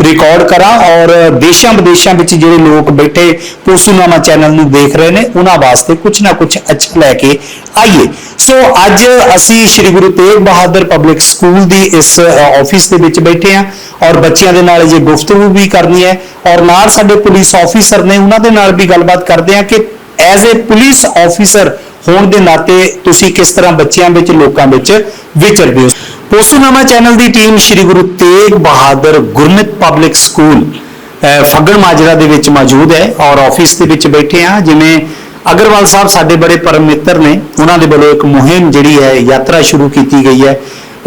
ਰਿਕਾਰਡ ਕਰਾਂ ਔਰ ਦੇਸ਼ਾਂ ਵਿਦੇਸ਼ਾਂ ਵਿੱਚ ਜਿਹੜੇ ਲੋਕ ਬੈਠੇ ਪੋਸੂਨਾਮਾ ਚੈਨਲ ਨੂੰ ਦੇਖ ਰਹੇ ਨੇ, ਉਹਨਾਂ ਵਾਸਤੇ ਕੁਛ ਨਾ ਕੁਛ ਅੱਛਾ ਲੈ ਕੇ ਆਈਏ। ਸੋ ਅੱਜ ਅਸੀਂ ਸ੍ਰੀ ਗੁਰੂ ਤੇਗ ਬਹਾਦਰ ਪਬਲਿਕ ਸਕੂਲ ਦੀ ਇਸ ਆਫਿਸ ਦੇ ਵਿੱਚ ਬੈਠੇ ਹਾਂ ਔਰ ਬੱਚਿਆਂ ਦੇ ਨਾਲ ਜੇ ਗੁਫ਼ਤਗੂ ਵੀ ਕਰਨੀ ਹੈ ਔਰ ਨਾਲ ਸਾਡੇ ਪੁਲਿਸ ਆਫੀਸਰ ਨੇ ਉਹਨਾਂ ਦੇ ਨਾਲ ਵੀ ਗੱਲਬਾਤ ਕਰਦੇ ਹਾਂ ਕਿ ਐਜ਼ ਅ ਪੁਲਿਸ ਆਫੀਸਰ ਹੋਣ ਦੇ ਨਾਤੇ ਤੁਸੀਂ ਕਿਸ ਤਰ੍ਹਾਂ ਬੱਚਿਆਂ ਵਿੱਚ ਲੋਕਾਂ ਵਿੱਚ ਵਿਚਰਦੇ ਹੋ? ਪੋਸੂਨਾਮਾ ਚੈਨਲ ਦੀ team Sri Guru Tegh Bahadur Gurmit public school ਅਹ, ਮਾਜਰਾ ਦੇ ਵਿੱਚ ਮੌਜੂਦ ਹੈ ਔਰ ਆਫਿਸ ਦੇ ਵਿੱਚ ਬੈਠੇ ਆ ਜਿਵੇਂ ਅਗਰਵਾਲ ਸਾਹਿਬ ਸਾਡੇ ਬੜੇ ਪਰਮ ਮਿੱਤਰ ਨੇ ਉਹਨਾਂ ਦੇ ਵੱਲੋਂ ਇੱਕ ਮੁਹਿੰਮ ਜਿਹੜੀ ਹੈ ਯਾਤਰਾ ਸ਼ੁਰੂ ਕੀਤੀ ਗਈ ਹੈ।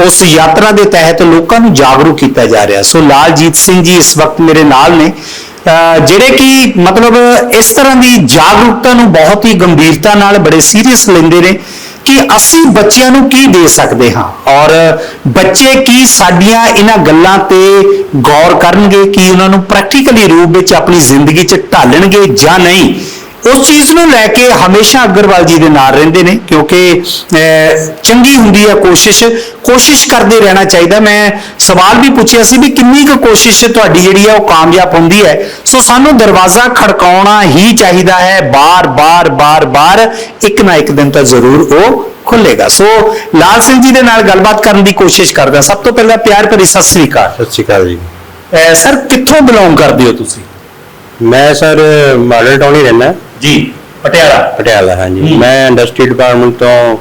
ਉਸ ਯਾਤਰਾ ਦੇ ਤਹਿਤ ਲੋਕਾਂ ਨੂੰ ਜਾਗਰੂਕ ਕੀਤਾ ਜਾ ਰਿਹਾ। ਸੋ ਲਾਲਜੀਤ ਸਿੰਘ ਜੀ ਇਸ ਵਕਤ ਮੇਰੇ ਨਾਲ ਨੇ। ਜਿਹੜੇ ਕਿ ਮਤਲਬ ਇਸ ਤਰ੍ਹਾਂ ਦੀ ਜਾਗਰੂਕਤਾ ਨੂੰ ਬਹੁਤ ਹੀ ਗੰਭੀਰਤਾ ਨਾਲ ਬੜੇ ਸੀਰੀਅਸ ਲੈਂਦੇ ਨੇ ਕਿ ਅਸੀਂ ਬੱਚਿਆਂ ਨੂੰ ਕੀ ਦੇ ਸਕਦੇ ਹਾਂ ਔਰ ਬੱਚੇ ਕੀ ਸਾਡੀਆਂ ਇਹਨਾਂ ਗੱਲਾਂ ਤੇ ਗੌਰ ਕਰਨਗੇ, ਕਿ ਉਹਨਾਂ ਨੂੰ ਪ੍ਰੈਕਟੀਕਲੀ ਰੂਪ ਵਿੱਚ ਆਪਣੀ ਜ਼ਿੰਦਗੀ 'ਚ ਢਾਲਣਗੇ ਜਾਂ ਨਹੀਂ। ਉਸ ਚੀਜ਼ ਨੂੰ ਲੈ ਕੇ ਹਮੇਸ਼ਾ ਅਗਰਵਾਲ ਜੀ ਦੇ ਨਾਲ ਰਹਿੰਦੇ ਨੇ ਕਿਉਂਕਿ ਚੰਗੀ ਹੁੰਦੀ ਹੈ ਕੋਸ਼ਿਸ਼ ਕੋਸ਼ਿਸ਼ ਕਰਦੇ ਰਹਿਣਾ ਚਾਹੀਦਾ। ਮੈਂ ਸਵਾਲ ਵੀ ਪੁੱਛਿਆ ਸੀ ਵੀ ਕਿੰਨੀ ਕੁ ਕੋਸ਼ਿਸ਼ ਤੁਹਾਡੀ ਜਿਹੜੀ ਹੈ ਉਹ ਕਾਮਯਾਬ ਹੁੰਦੀ ਹੈ? ਸੋ ਸਾਨੂੰ ਦਰਵਾਜ਼ਾ ਖੜਕਾਉਣਾ ਹੀ ਚਾਹੀਦਾ ਹੈ। ਬਾਰ ਬਾਰ ਬਾਰ ਬਾਰ ਇੱਕ ਨਾ ਇੱਕ ਦਿਨ ਤਾਂ ਜ਼ਰੂਰ ਉਹ ਖੁੱਲੇਗਾ ਸੋ ਲਾਲ ਸਿੰਘ ਜੀ ਦੇ ਨਾਲ ਗੱਲਬਾਤ ਕਰਨ ਦੀ ਕੋਸ਼ਿਸ਼ ਕਰਦਾ। ਸਭ ਤੋਂ ਪਹਿਲਾਂ ਪਿਆਰ ਭਰੀ ਸਤਿ ਸ੍ਰੀ ਅਕਾਲ। ਸਤਿ ਸ਼੍ਰੀ ਅਕਾਲ ਜੀ। ਸਰ ਕਿੱਥੋਂ ਬਿਲੋਂਗ ਕਰਦੇ ਹੋ ਤੁਸੀਂ? ਮੈਂ ਸਰ ਮਾਡਲ ਟਾਊਨ ਹੀ ਰਹਿਣਾ ਜੀ ਪਟਿਆਲਾ। ਪਟਿਆਲਾ ਹਾਂਜੀ। ਹੂੰ। ਮੈਂ ਇੰਡਸਟਰੀ ਡਿਪਾਰਟਮੈਂਟ ਤੋਂ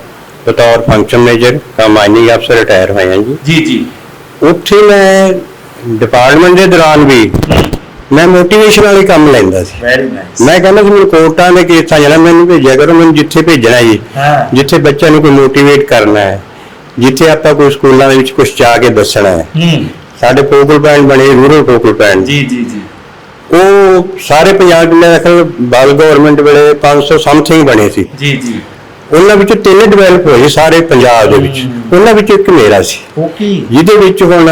ਬਤੌਰ ਫੰਕਸ਼ਨ ਮੈਨੇਜਰ ਕਮ ਮਾਈਨਿੰਗ ਅਫਸਰ ਰਿਟਾਇਰ ਹੋਇਆ ਜੀ। ਜੀ ਜੀ। ਉੱਥੇ ਮੈਂ ਡਿਪਾਰਟਮੈਂਟ ਦੇ ਦੌਰਾਨ ਵੀ ਮੈਂ ਮੋਟੀਵੇਸ਼ਨ ਵਾਲੇ ਕੰਮ ਲੈਂਦਾ ਸੀ। ਵੈਰੀ ਨਾਈਸ ਮੈਂ ਕਹਿੰਦਾ ਸੀ ਮੈਨੂੰ ਕੋਰਟਾਂ ਦੇ ਕੇਸਾਂ ਜਿਹੜਾ ਮੈਨੂੰ ਭੇਜਿਆ ਕਰੋ ਮੈਨੂੰ ਜਿੱਥੇ ਭੇਜਣਾ ਜੀ। ਹਾਂ। ਜਿੱਥੇ ਬੱਚਿਆਂ ਨੂੰ ਕੋਈ ਮੋਟੀਵੇਟ ਕਰਨਾ ਹੈ। ਜਿੱਥੇ ਆਪਾਂ ਕੋਈ ਸਕੂਲਾਂ ਦੇ ਵਿੱਚ ਕੁਝ ਜਾ ਕੇ ਦੱਸਣਾ ਹੈ। ਹੂੰ। ਸਾਡੇ ਫੋਕਲ ਪੁਆਇੰਟ ਬਣੇ ਰੂਰਲ ਫੋਕਲ ਪੁਆਇੰਟ ਜੀ ਜੀ ਜੀ। ਉਹ ਸਾਰੇ ਪੰਜਾਬ ਦੇ ਮੇਰੇ ਖਿਆਲ ਬਾਲ ਗਵਰਨਮੈਂਟ ਵੇਲੇ 500 ਸਮਥਿੰਗ ਬਣੇ ਸੀ। ਜੀ ਜੀ। ਉਹਨਾਂ ਵਿੱਚੋਂ ਤਿੰਨ ਡਿਵੈਲਪ ਹੋਏ ਸਾਰੇ ਪੰਜਾਬ ਦੇ ਵਿੱਚ। ਉਹਨਾਂ ਵਿੱਚੋਂ ਇੱਕ ਮੇਰਾ ਸੀ। ਓਕੇ ਜਿਹਦੇ ਵਿੱਚ ਹੁਣ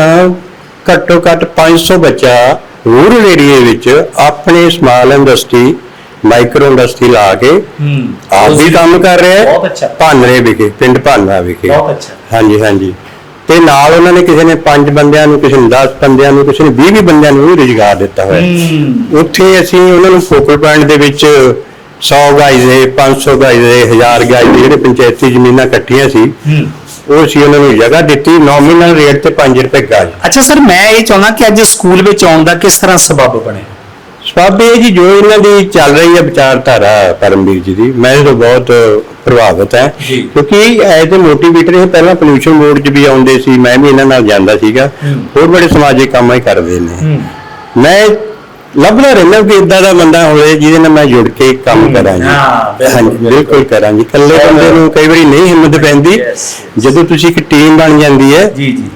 ਘੱਟੋ ਘੱਟ 500 ਬੱਚਾ ਰੂਰਲ ਏਰੀਆ ਵਿੱਚ ਆਪਣੇ ਸਮਾਲ ਇੰਡਸਟਰੀ ਮਾਈਕਰੋ ਇੰਡਸਟਰੀ ਲਾ ਕੇ ਹੂੰ। ਆਪ ਵੀ ਕੰਮ ਕਰ ਰਿਹਾ ਹੈ। ਬਹੁਤ ਅੱਛਾ। ਭਾਨਰੇ ਵਿਖੇ ਪਿੰਡ ਭਾਨਰਾ ਵਿਖੇ। ਬਹੁਤ ਅੱਛਾ। ਹਾਂਜੀ ਹਾਂਜੀ। ਤੇ ਨਾਲ ਉਹਨਾਂ ਨੇ ਕਿਸੇ ਨੇ 5 ਬੰਦਿਆਂ ਨੂੰ ਕਿਸੇ ਨੇ 10 ਬੰਦਿਆਂ ਨੂੰ ਕਿਸੇ ਨੇ 20 20 ਬੰਦਿਆਂ ਨੂੰ ਵੀ ਰੁਜ਼ਗਾਰ ਦਿੱਤਾ ਹੋਇਆ। ਉੱਥੇ ਅਸੀਂ ਉਹਨਾਂ ਨੂੰ ਫੋਕਲ ਪੁਆਇੰਟ ਦੇ ਵਿੱਚ 100 ਗਾਇ ਦੇ 500 ਗਾਇ ਦੇ 1000 ਗਾਇ ਦੇ ਜਿਹੜੇ ਪੰਚਾਇਤੀ ਜ਼ਮੀਨਾਂ ਇਕੱਠੀਆਂ ਸੀ ਉਹ ਅਸੀਂ ਉਹਨਾਂ ਨੂੰ ਜਗ੍ਹਾ ਦਿੱਤੀ ਨੋਮੀਨਲ ਰੇਟ ਤੇ 5 ਰੁਪਏ ਗਾਇ ਅੱਛਾ ਸਰ ਮੈਂ ਇਹ ਚਾਹੁੰਦਾ ਕਿ ਅੱਜ ਸਕੂਲ ਵਿੱਚ ਆਉਣ ਦਾ ਕਿਸ ਤਰ੍ਹਾਂ ਸਬਬ ਬਣਿਆ ਇਹ ਜੀ ਜੋ ਇਹਨਾਂ ਦੀ ਚੱਲ ਰਹੀ ਹੈ ਵਿਚਾਰਧਾਰਾ ਪਰਮਵੀਰ ਜੀ ਦੀ ਮੈਂ ਤੋਂ ਬਹੁਤ ਪ੍ਰਭਾਵਿਤ ਹੈ। ਕਿਉਂਕਿ ਐਜ਼ ਅ ਮੋਟੀਵੇਟਰ ਇਹ ਪਹਿਲਾਂ ਪੋਲੂਸ਼ਨ ਬੋਰਡ 'ਚ ਵੀ ਆਉਂਦੇ ਸੀ ਮੈਂ ਵੀ ਇਹਨਾਂ ਨਾਲ ਜਾਂਦਾ ਸੀਗਾ। ਹੋਰ ਬੜੇ ਸਮਾਜਿਕ ਕੰਮ ਹੀ ਕਰਦੇ ਨੇ। ਮੈਂ ਲੱਭਦਾ ਰਹਿੰਦਾ ਕਿ ਇਦਾਂ ਦਾ ਬੰਦਾ ਹੋਵੇ ਜਿਹਦੇ ਨਾਲ ਮੈਂ ਜੁੜ ਕੇ ਕੰਮ ਕਰਾਂ ਜੀ ਹਾਂ, ਬਿਲਕੁਲ, ਹਾਂਜੀ ਬਿਲਕੁਲ। ਕਰਾਂ ਜੀ ਇਕੱਲੇ ਬੰਦੇ ਨੂੰ ਕਈ ਵਾਰੀ ਨਹੀਂ ਹਿੰਮਤ ਪੈਂਦੀ. ਜਦੋਂ ਤੁਸੀਂ ਇੱਕ ਟੀਮ ਬਣ ਜਾਂਦੀ ਹੈ।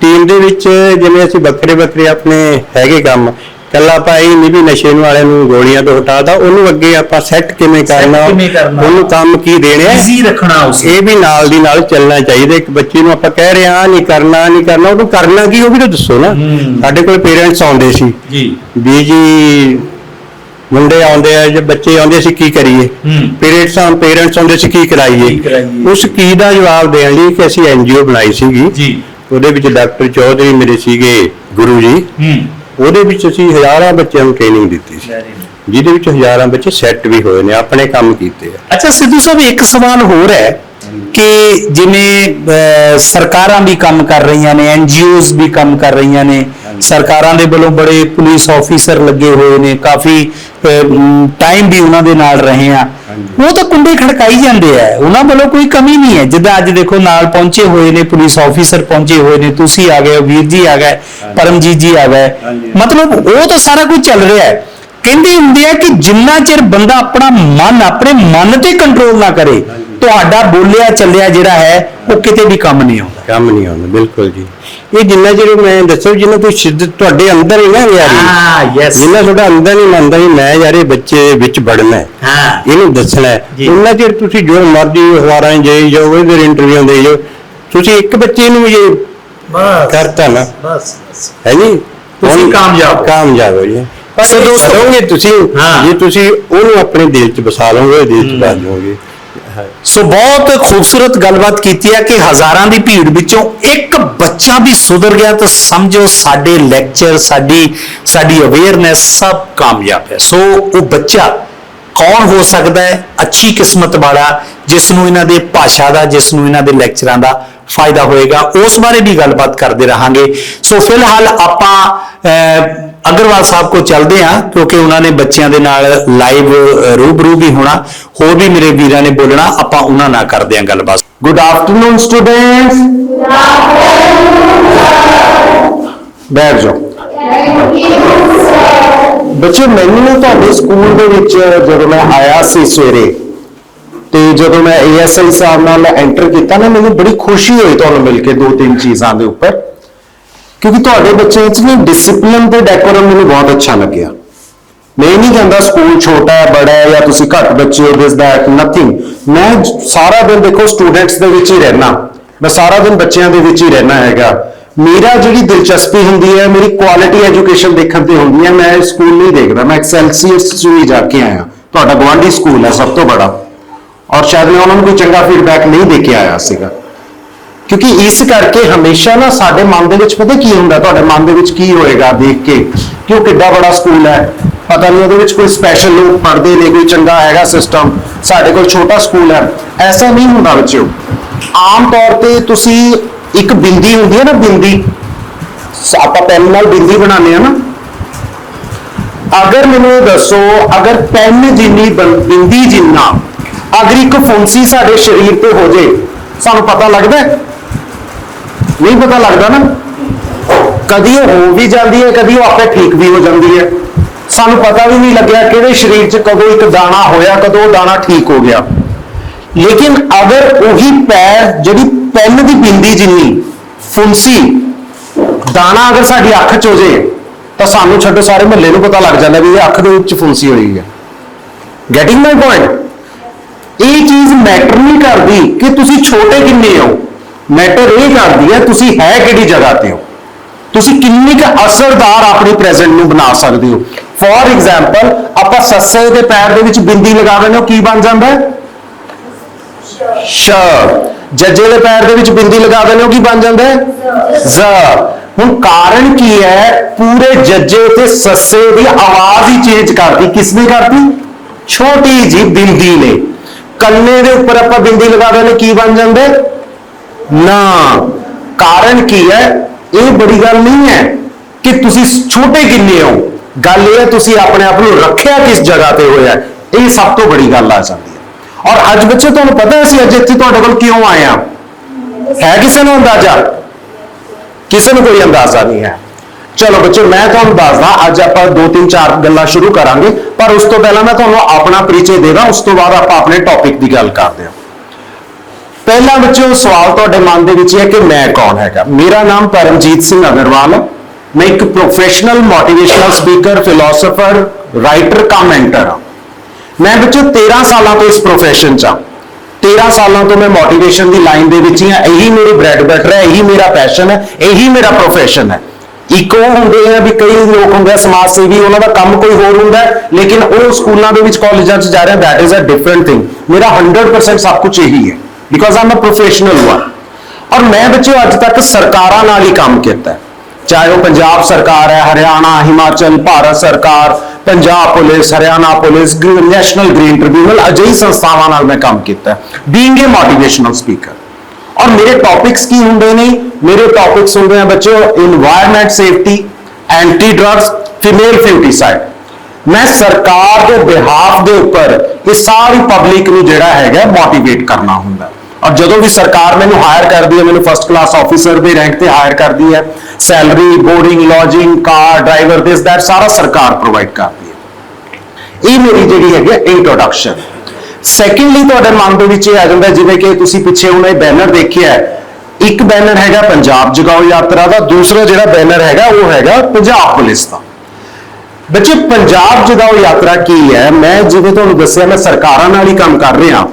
ਟੀਮ ਦੇ ਵਿੱਚ ਜਿਵੇਂ ਅਸੀਂ ਵੱਖਰੇ ਵੱਖਰੇ ਆਪਣੇ ਹੈਗੇ ਕੰਮ ਕੱਲਾ ਆਪਾਂ ਇਹ ਨਹੀਂ ਵੀ ਨਸ਼ੇ ਨੂੰ ਵਾਲਿਆਂ ਨੂੰ ਗੋਲੀਆਂ ਤੋਂ ਹਟਾਦਾ ਉਹਨੂੰ ਅੱਗੇ ਆਪਾਂ ਸੈੱਟ ਕਿਵੇਂ ਕਰਨਾ ਕਿਵੇਂ ਕਰਨਾ? ਉਹਨੂੰ ਕੰਮ ਕੀ ਦੇਣੇ ਆ? ਈਜ਼ੀ ਰੱਖਣਾ ਉਸ ਇਹ ਵੀ ਨਾਲ ਦੀ ਨਾਲ ਚੱਲਣਾ ਚਾਹੀਦਾ ਇੱਕ ਬੱਚੇ ਨੂੰ ਆਪਾਂ ਕਹਿ ਰਹੇ ਹਾਂ ਨਹੀਂ ਕਰਨਾ ਨਹੀਂ ਕਰਨਾ ਉਹਨੂੰ ਕਰਨਾ ਕੀ ਉਹ ਵੀ ਤਾਂ ਦੱਸੋ ਨਾ। ਹੂੰ। ਸਾਡੇ ਕੋਲ ਪੇਰੈਂਟਸ ਆਉਂਦੇ ਸੀ। ਜੀ। ਵੀ ਜੀ ਮੁੰਡੇ ਆਉਂਦੇ ਆ ਜੇ ਬੱਚੇ ਆਉਂਦੇ ਸੀ ਕੀ ਕਰੀਏ? ਹੂੰ। ਪੇਰੈਂਟਸ ਆਂ ਪੇਰੈਂਟਸ ਆਉਂਦੇ ਸੀ ਕੀ ਕੀ ਕਰਾਈਏ? ਕਰਾਈਏ? ਉਸ ਕੀ ਦਾ ਜਵਾਬ ਦੇਣ ਲਈ ਕਿ ਅਸੀਂ ਐਨਜੀਓ ਬਣਾਈ ਸੀਗੀ। ਜੀ। ਉਹਦੇ ਵਿੱਚ ਡਾਕਟਰ ਚੌਧਰੀ ਮੇਰੇ ਸੀਗੇ ਗੁਰੂ ਜੀ। ਹੂੰ। ਉਹਦੇ ਵਿੱਚ ਅਸੀਂ ਹਜ਼ਾਰਾਂ ਬੱਚਿਆਂ ਨੂੰ ਟ੍ਰੇਨਿੰਗ ਦਿੱਤੀ ਸੀ। ਜਿਹਦੇ ਵਿੱਚ ਹਜ਼ਾਰਾਂ ਬੱਚੇ ਸੈੱਟ ਵੀ ਹੋਏ ਨੇ ਆਪਣੇ ਕੰਮ ਕੀਤੇ ਆ। ਅੱਛਾ ਸਿੱਧੂ ਸਾਹਿਬ ਇੱਕ ਸਵਾਲ ਹੋਰ ਹੈ ਕਿ ਜਿਵੇਂ ਸਰਕਾਰਾਂ ਵੀ ਕੰਮ ਕਰ ਰਹੀਆਂ ਨੇ ਐਨਜੀਓਜ਼ ਵੀ ਕੰਮ ਕਰ ਰਹੀਆਂ ਨੇ ਸਰਕਾਰਾਂ ਦੇ ਵੱਲੋਂ ਬੜੇ ਪੁਲਿਸ ਆਫੀਸਰ ਲੱਗੇ ਹੋਏ ਨੇ ਕਾਫੀ ਟਾਈਮ ਵੀ ਉਹਨਾਂ ਦੇ ਨਾਲ ਰਹੇ ਆ। ਉਹ ਤਾਂ ਕੁੰਡੇ ਖੜਕਾਈ ਜਾਂਦੇ ਆ। ਉਹਨਾਂ ਵੱਲੋਂ ਕੋਈ ਕਮੀ ਨਹੀਂ ਹੈ। ਜਿੱਦਾਂ ਅੱਜ ਦੇਖੋ ਨਾਲ ਪਹੁੰਚੇ ਹੋਏ ਨੇ ਪੁਲਿਸ ਆਫੀਸਰ ਪਹੁੰਚੇ ਹੋਏ ਨੇ ਤੁਸੀਂ ਆ ਗਏ ਵੀਰ ਜੀ ਆ ਗਏ ਪਰਮਜੀਤ ਜੀ ਆ ਗਏ। ਮਤਲਬ ਉਹ ਤਾਂ ਸਾਰਾ ਕੁਝ ਚੱਲ ਰਿਹਾ ਹੈ। ਕਹਿੰਦੇ ਹੁੰਦੇ ਆ ਕਿ ਜਿੰਨਾ ਚਿਰ ਬੰਦਾ ਆਪਣਾ ਮਨ ਆਪਣੇ ਮਨ ਤੇ ਕੰਟਰੋਲ ਨਾ ਕਰੇ ਤੁਹਾਡਾ ਬੋਲਿਆ ਚੱਲਿਆ ਜਿਹੜਾ ਹੈ ਉਹ ਕਿਤੇ ਵੀ ਕੰਮ ਨਹੀਂ ਆਉਂਦਾ। ਕੰਮ ਨਹੀਂ ਆਉਂਦਾ ਬਿਲਕੁਲ ਜੀ। ਇਹ ਜਿੰਨਾ ਚਿਰ ਮੈਂ ਦੱਸੋ ਜਿੰਨਾ ਕੋਈ ਸ਼ਿੱਦਤ ਤੁਹਾਡੇ ਅੰਦਰ ਹੀ ਨਾ ਯਾਰੀ। ਯੈਸ ਜਿੰਨਾ ਤੁਹਾਡਾ ਅੰਦਰ ਨਹੀਂ ਮੰਨਦਾ ਵੀ ਮੈਂ ਯਾਰ ਇਹ ਬੱਚੇ ਵਿੱਚ ਵੜਨਾ ਹੈ। ਹਾਂ। ਇਹਨੂੰ ਦੱਸਣਾ ਹੈ। ਜੀ। ਉਹਨਾਂ ਚਿਰ ਤੁਸੀਂ ਜੋ ਮਰਜ਼ੀ ਅਖਬਾਰਾਂ 'ਚ ਜਾਈ ਜਾਓ ਇਹਦੇ ਇੰਟਰਵਿਊ ਦੇ ਜਾਓ ਤੁਸੀਂ ਇੱਕ ਬੱਚੇ ਨੂੰ ਇਹ ਬਸ। ਕਰਤਾ ਨਾ। ਬਸ ਹੈ ਜੀ? ਤੁਸੀਂ ਕਾਮਯਾਬ ਹੋ। ਕਾਮਯਾਬ ਹੋ ਜੀ। ਸੋ ਦੋਸਤੋ- ਤੁਸੀਂ। ਜੇ ਤੁਸੀਂ ਉਹਨੂੰ ਆਪਣੇ ਦਿਲ 'ਚ ਵਸਾ ਲਓਗੇ ਦਿਲ 'ਚ ਬਸ ਜਾਓਗੇ। ਸੋ ਬਹੁਤ ਖੂਬਸੂਰਤ ਗੱਲਬਾਤ ਕੀਤੀ ਹੈ ਕਿ ਹਜ਼ਾਰਾਂ ਦੀ ਭੀੜ ਵਿੱਚੋਂ ਇੱਕ ਬੱਚਾ ਵੀ ਸੁਧਰ ਗਿਆ ਤਾਂ ਸਮਝੋ ਸਾਡੇ ਲੈਕਚਰ ਸਾਡੀ ਸਾਡੀ ਅਵੇਅਰਨੈਸ ਸਭ ਕਾਮਯਾਬ ਹੈ। ਸੋ ਉਹ ਬੱਚਾ ਕੌਣ ਹੋ ਸਕਦਾ ਹੈ? ਅੱਛੀ ਕਿਸਮਤ ਵਾਲਾ ਜਿਸ ਨੂੰ ਇਹਨਾਂ ਦੇ ਭਾਸ਼ਾ ਦਾ ਜਿਸ ਨੂੰ ਇਹਨਾਂ ਦੇ ਲੈਕਚਰਾਂ ਦਾ ਫਾਇਦਾ ਹੋਏਗਾ। ਉਸ ਬਾਰੇ ਵੀ ਗੱਲਬਾਤ ਕਰਦੇ ਰਹਾਂਗੇ। ਸੋ ਫਿਲਹਾਲ ਆਪਾਂ ਅਗਰਵਾਲ ਸਾਹਿਬ ਕੋ ਚੱਲਦੇ ਆ ਕਿਉਂਕਿ ਉਹਨਾਂ ਨੇ ਬੱਚਿਆਂ ਦੇ ਨਾਲ ਲਾਈਵ ਰੂਬਰੂ ਵੀ ਹੋਣਾ। ਹੋਰ ਵੀ ਮੇਰੇ ਵੀਰਾਂ ਨੇ ਬੋਲਣਾ, ਆਪਾਂ ਉਹਨਾਂ ਨਾਲ ਕਰਦੇ ਆ ਗੱਲਬਾਤ। ਗੁੱਡ ਆਫਟਰਨੂਨ ਸਟੂਡੈਂਟਸ ਬੈਠ ਜਾਓ। ਬੱਚੇ, ਮੈਨੂੰ ਨਾ ਤੁਹਾਡੇ ਸਕੂਲ ਦੇ ਵਿੱਚ ਜਦੋਂ ਮੈਂ ਆਇਆ ਸੀ ਸਵੇਰੇ ਤੇ ਜਦੋਂ ਮੈਂ ਏਐਸਆਈ ਸਾਹਿਬ ਨਾਲ ਐਂਟਰ ਕੀਤਾ ਨਾ, ਮੈਨੂੰ ਬੜੀ ਖੁਸ਼ੀ ਹੋਈ ਤੁਹਾਨੂੰ ਮਿਲ ਕੇ ਦੋ ਤਿੰਨ ਚੀਜ਼ਾਂ ਦੇ ਉੱਪਰ। ਕਿਉਂਕਿ ਤੁਹਾਡੇ ਬੱਚੇ ਵਿੱਚ ਨਾ ਡਿਸਪਲਿਨ ਤੇ ਡੈਕੋਰਮ ਮੈਨੂੰ ਬਹੁਤ ਅੱਛਾ ਲੱਗਿਆ। ਮੈਂ ਇਹ ਨਹੀਂ ਕਹਿੰਦਾ ਸਕੂਲ ਛੋਟਾ ਹੈ, ਬੜਾ ਹੈ ਜਾਂ ਤੁਸੀਂ ਘੱਟ ਬੱਚੇ ਹੋ ਦਿਸ ਦੈਟ ਨਥਿੰਗ ਮੈਂ ਸਾਰਾ ਦਿਨ ਦੇਖੋ ਸਟੂਡੈਂਟਸ ਦੇ ਵਿੱਚ ਹੀ ਰਹਿਣਾ ਮੈਂ ਸਾਰਾ ਦਿਨ ਬੱਚਿਆਂ ਦੇ ਵਿੱਚ ਹੀ ਰਹਿਣਾ ਹੈਗਾ। ਮੇਰਾ ਜਿਹੜੀ ਦਿਲਚਸਪੀ ਹੁੰਦੀ ਹੈ, ਮੇਰੀ ਕੁਆਲਿਟੀ ਐਜੂਕੇਸ਼ਨ ਦੇਖਣ ਤੇ ਹੁੰਦੀ ਹੈ। ਮੈਂ ਸਕੂਲ ਨਹੀਂ ਦੇਖਦਾ, ਮੈਂ ਐਕਸੈਲਸੀਅਸ ਚ ਵੀ ਜਾ ਕੇ ਆਇਆ। ਤੁਹਾਡਾ ਗਵਾਂਢੀ ਸਕੂਲ ਹੈ ਸਭ ਤੋਂ ਬੜਾ। ਔਰ ਸ਼ਾਇਦ ਮੈਂ ਉਹਨਾਂ ਨੂੰ ਕੋਈ ਚੰਗਾ ਫੀਡਬੈਕ ਨਹੀਂ ਦੇ ਕੇ ਆਇਆ ਸੀਗਾ। ਕਿਉਂਕਿ ਇਸ ਕਰਕੇ ਹਮੇਸ਼ਾ ਨਾ ਸਾਡੇ ਮਨ ਦੇ ਵਿੱਚ ਪਤਾ ਕੀ ਹੁੰਦਾ, ਤੁਹਾਡੇ ਮਨ ਦੇ ਵਿੱਚ ਕੀ ਹੋਏਗਾ ਦੇਖ ਕੇ, ਕਿ ਉਹ ਕਿੱਡਾ ਬੜਾ ਸਕੂਲ ਹੈ। ਪਤਾ ਨਹੀਂ ਉਹਦੇ ਵਿੱਚ ਕੋਈ ਸਪੈਸ਼ਲ ਲੋਕ ਪੜ੍ਹਦੇ ਨੇ, ਕੋਈ ਚੰਗਾ ਹੈਗਾ ਸਿਸਟਮ ਸਾਡੇ ਕੋਲ ਛੋਟਾ ਸਕੂਲ ਹੈ। ਐਸਾ ਨਹੀਂ ਹੁੰਦਾ ਬੱਚਿਓ। ਆਮ ਤੌਰ ਤੇ ਤੁਸੀਂ ਇੱਕ ਬਿੰਦੀ ਹੁੰਦੀ ਹੈ ਨਾ, ਬਿੰਦੀ। ਆਪਾਂ ਪੈਨ ਨਾਲ ਬਿੰਦੀ ਬਣਾਉਂਦੇ ਆ ਨਾ। ਅਗਰ ਮੈਨੂੰ ਦੱਸੋ, ਅਗਰ ਪੈਨ ਜਿੰਨੀ ਬੰ- ਬਿੰਦੀ ਜਿੰਨਾ ਅਗਰ ਇੱਕ ਫੁੰਸੀ ਸਾਡੇ ਸਰੀਰ ਤੇ ਹੋ ਜੇ, ਸਾਨੂੰ ਪਤਾ ਲੱਗਦਾ ਨਹੀਂ ਪਤਾ ਲੱਗਦਾ ਨਾ? ਕਦੀ ਉਹ ਹੋ ਵੀ ਜਾਂਦੀ ਹੈ, ਕਦੀ ਉਹ ਆਪੇ ਠੀਕ ਵੀ ਹੋ ਜਾਂਦੀ ਹੈ। ਸਾਨੂੰ ਪਤਾ ਵੀ ਨਹੀਂ ਲੱਗਿਆ ਕਿਹੜੇ ਸਰੀਰ 'ਚ ਕਦੋਂ ਇੱਕ ਦਾਣਾ ਹੋਇਆ, ਕਦੋਂ ਉਹ ਦਾਣਾ ਠੀਕ ਹੋ ਗਿਆ। ਲੇਕਿਨ ਅਗਰ ਉਹੀ ਪੈਰ ਜਿਹੜੀ ਪੈਨ ਦੀ ਬਿੰਦੀ ਜਿੰਨੀ, ਫੁੰਸੀ, ਦਾਣਾ ਅਗਰ ਸਾਡੀ ਅੱਖ 'ਚ ਹੋ ਜੇ, ਤਾਂ ਸਾਨੂੰ ਛੱਡੋ, ਸਾਰੇ ਮਹੱਲੇ ਨੂੰ ਪਤਾ ਲੱਗ ਜਾਂਦਾ ਵੀ ਇਹ ਅੱਖ ਦੇ ਵਿੱਚ ਫੁੰਸੀ ਹੋਈ ਹੈ। ਗੈਟਿੰਗ ਮਾਈ ਪੁਆਇੰਟ ਇਹ ਚੀਜ਼ ਮੈਟਰ ਨਹੀਂ ਕਰਦੀ ਕਿ ਤੁਸੀਂ ਛੋਟੇ ਕਿੰਨੇ ਹੋ। ਮੈਟਰ ਇਹ ਕਰਦੀ ਹੈ, ਤੁਸੀਂ ਹੈ ਕਿਹੜੀ ਜਗ੍ਹਾ ਤੇ ਹੋ। ਤੁਸੀਂ ਕਿੰਨੀ ਕੁ ਅਸਰਦਾਰ ਆਪਣੀ ਪ੍ਰੈਜ਼ੈਂਟ ਨੂੰ ਬਣਾ ਸਕਦੇ ਹੋ। ਫੋਰ ਐਗਜ਼ਾਮਪਲ ਆਪਾਂ ਸੱਸੇ ਦੇ ਪੈਰ ਦੇ ਵਿੱਚ ਬਿੰਦੀ ਲਗਾ ਦਿੰਦੇ ਹੋ ਕੀ ਬਣ ਜਾਂਦਾ ਹੈ? ਸ਼। ਜੱਜੇ ਦੇ ਪੈਰ ਦੇ ਵਿੱਚ ਬਿੰਦੀ ਲਗਾ ਦਿੰਦੇ ਹੋ ਕੀ ਬਣ ਜਾਂਦਾ ਹੈ? ਜ਼। ਹੁਣ ਕਾਰਨ ਕੀ ਹੈ? ਪੂਰੇ ਜੱਜੇ ਤੇ ਸੱਸੇ ਦੀ ਆਵਾਜ਼ ਹੀ ਚੇਂਜ ਕਰਤੀ। ਕਿਸਨੇ ਕਰਤੀ? ਛੋਟੀ ਜੀ ਬਿੰਦੀ ਨੇ। ਕੰਨੇ ਦੇ ਉੱਪਰ ਆਪਾਂ ਬਿੰਦੀ ਲਗਾ ਦਿੰਦੇ, ਕੀ ਬਣ ਜਾਂਦੇ? ਨਾ। ਕਾਰਨ ਕੀ ਹੈ? ਇਹ ਬੜੀ ਗੱਲ ਨਹੀਂ ਹੈ ਕਿ ਤੁਸੀਂ ਛੋਟੇ ਕਿੰਨੇ ਹੋ। ਗੱਲ ਇਹ ਹੈ, ਤੁਸੀਂ ਆਪਣੇ ਆਪ ਨੂੰ ਰੱਖਿਆ ਕਿਸ ਜਗ੍ਹਾ ਤੇ ਹੋਇਆ ਇਹ ਸਭ ਤੋਂ ਬੜੀ ਗੱਲ ਆ ਜਾਂਦੀ ਹੈ। ਔਰ ਅੱਜ ਬੱਚੇ, ਤੁਹਾਨੂੰ ਪਤਾ ਅਸੀਂ ਅੱਜ ਇੱਥੇ ਤੁਹਾਡੇ ਕੋਲ ਕਿਉਂ ਆਏ ਆ ਹੈ ਕਿਸੇ ਨੂੰ ਅੰਦਾਜ਼ਾ? ਕਿਸੇ ਨੂੰ ਕੋਈ ਅੰਦਾਜ਼ਾ ਨਹੀਂ ਹੈ। ਚਲੋ ਬੱਚੋ ਮੈਂ ਤੁਹਾਨੂੰ ਦੱਸਦਾ, ਅੱਜ ਆਪਾਂ ਦੋ ਤਿੰਨ ਚਾਰ ਗੱਲਾਂ ਸ਼ੁਰੂ ਕਰਾਂਗੇ, ਪਰ ਉਸ ਤੋਂ ਪਹਿਲਾਂ ਮੈਂ ਤੁਹਾਨੂੰ ਆਪਣਾ ਪਰਿਚੈ ਦੇਦਾ ਉਸ ਤੋਂ ਬਾਅਦ ਆਪਾਂ ਆਪਣੇ ਟੌਪਿਕ ਦੀ ਗੱਲ ਕਰਦੇ ਹਾਂ। ਪਹਿਲਾ ਬੱਚਿਓ, ਸਵਾਲ ਤੁਹਾਡੇ ਮਨ ਦੇ ਵਿੱਚ ਹੈ ਕਿ ਮੈਂ ਕੌਣ ਹੈਗਾ? ਮੇਰਾ ਨਾਮ ਪਰਮਜੀਤ ਸਿੰਘ ਅਗਰਵਾਲ ਹੈ। ਮੈਂ ਇੱਕ professional motivational speaker philosopher writer commentator ਹਾਂ। ਮੈਂ ਬੱਚੋ 13 ਸਾਲਾਂ ਤੋਂ ਇਸ profession 'ਚ ਹਾਂ। 13 ਸਾਲਾਂ ਤੋਂ ਮੈਂ ਮੋਟੀਵੇਸ਼ਨ ਦੀ ਲਾਈਨ ਦੇ ਵਿੱਚ ਹੀ ਹਾਂ। ਇਹੀ ਮੇਰੀ ਬ੍ਰੈਡ ਬਟਰ ਹੈ, ਇਹੀ ਮੇਰਾ ਪੈਸ਼ਨ ਹੈ, ਇਹੀ ਮੇਰਾ profession ਹੈ। ਇੱਕ ਉਹ ਹੁੰਦੇ ਆ ਵੀ ਕਈ ਲੋਕ ਹੁੰਦੇ ਆ, ਸਮਾਜ ਸੇਵੀ, ਉਹਨਾਂ ਦਾ ਕੰਮ ਕੋਈ ਹੋਰ ਹੁੰਦਾ ਲੇਕਿਨ ਉਹ ਸਕੂਲਾਂ ਦੇ ਵਿੱਚ ਕਾਲਜਾਂ 'ਚ ਜਾ ਰਿਹਾ that is a different thing ਮੇਰਾ 100% ਸਭ ਕੁਝ ਇਹੀ ਹੈ because I'm a professional one ਔਰ ਮੈਂ ਬੱਚਿਓ ਅੱਜ ਤੱਕ ਸਰਕਾਰਾਂ ਨਾਲ ਹੀ ਕੰਮ ਕੀਤਾ ਚਾਹੇ ਉਹ ਪੰਜਾਬ ਸਰਕਾਰ ਹੈ, ਹਰਿਆਣਾ, ਹਿਮਾਚਲ, ਭਾਰਤ ਸਰਕਾਰ, Punjab police, Haryana police national green tribunal ਅਜਿਹੀ ਸੰਸਥਾਵਾਂ ਨਾਲ ਮੈਂ ਕੰਮ ਕੀਤਾ ਬੀਇੰਗ ਅ ਮੋਟੀਵੇਸ਼ਨਲ ਸਪੀਕਰ ਔਰ ਮੇਰੇ ਟੌਪਿਕਸ ਕੀ ਹੁੰਦੇ ਨੇ? ਮੇਰੇ ਟੌਪਿਕਸ ਹੁੰਦੇ ਆ ਬੱਚਿਓ environment safety anti drugs female foeticide ਮੈਂ ਸਰਕਾਰ ਦੇ ਬਿਹਾਫ ਦੇ ਉੱਪਰ ਇਹ ਸਾਰੀ ਪਬਲਿਕ ਨੂੰ ਜਿਹੜਾ ਹੈਗਾ ਮੋਟੀਵੇਟ ਕਰਨਾ ਹੁੰਦਾ। ਔਰ ਜਦੋਂ ਵੀ ਸਰਕਾਰ ਮੈਨੂੰ ਹਾਇਰ ਕਰਦੀ ਹੈ, ਮੈਨੂੰ ਫਰਸਟ ਕਲਾਸ ਆਫੀਸਰ ਦੇ ਰੈਂਕ ਤੇ ਹਾਇਰ ਕਰਦੀ ਹੈ salary boarding lodging car driver this that ਸਾਰਾ ਸਰਕਾਰ ਪ੍ਰੋਵਾਈਡ ਕਰਦੀ ਹੈ। ਇਹ ਮੇਰੀ ਜਿਹੜੀ ਹੈਗੀ ਇੰਟਰੋਡਕਸ਼ਨ ਸੈਕੰਡਲੀ ਤੁਹਾਡੇ ਮਨ ਦੇ ਵਿੱਚ ਇਹ ਆ ਜਾਂਦਾ, ਜਿਵੇਂ ਕਿ ਤੁਸੀਂ ਪਿੱਛੇ ਹੁਣ ਇਹ ਬੈਨਰ ਦੇਖਿਆ ਹੈ। ਇੱਕ ਬੈਨਰ ਹੈਗਾ ਪੰਜਾਬ ਜਗਾਓ ਯਾਤਰਾ ਦਾ, ਦੂਸਰਾ ਜਿਹੜਾ ਬੈਨਰ ਹੈਗਾ, ਉਹ ਹੈਗਾ ਪੰਜਾਬ ਪੁਲਿਸ ਦਾ। ਬੱਚੇ, ਪੰਜਾਬ ਜਗਾਓ ਯਾਤਰਾ ਕੀ ਹੈ? ਮੈਂ ਜਿਵੇਂ ਤੁਹਾਨੂੰ ਦੱਸਿਆ, ਮੈਂ ਸਰਕਾਰਾਂ ਨਾਲ ਹੀ ਕੰਮ ਕਰ ਰਿਹਾ।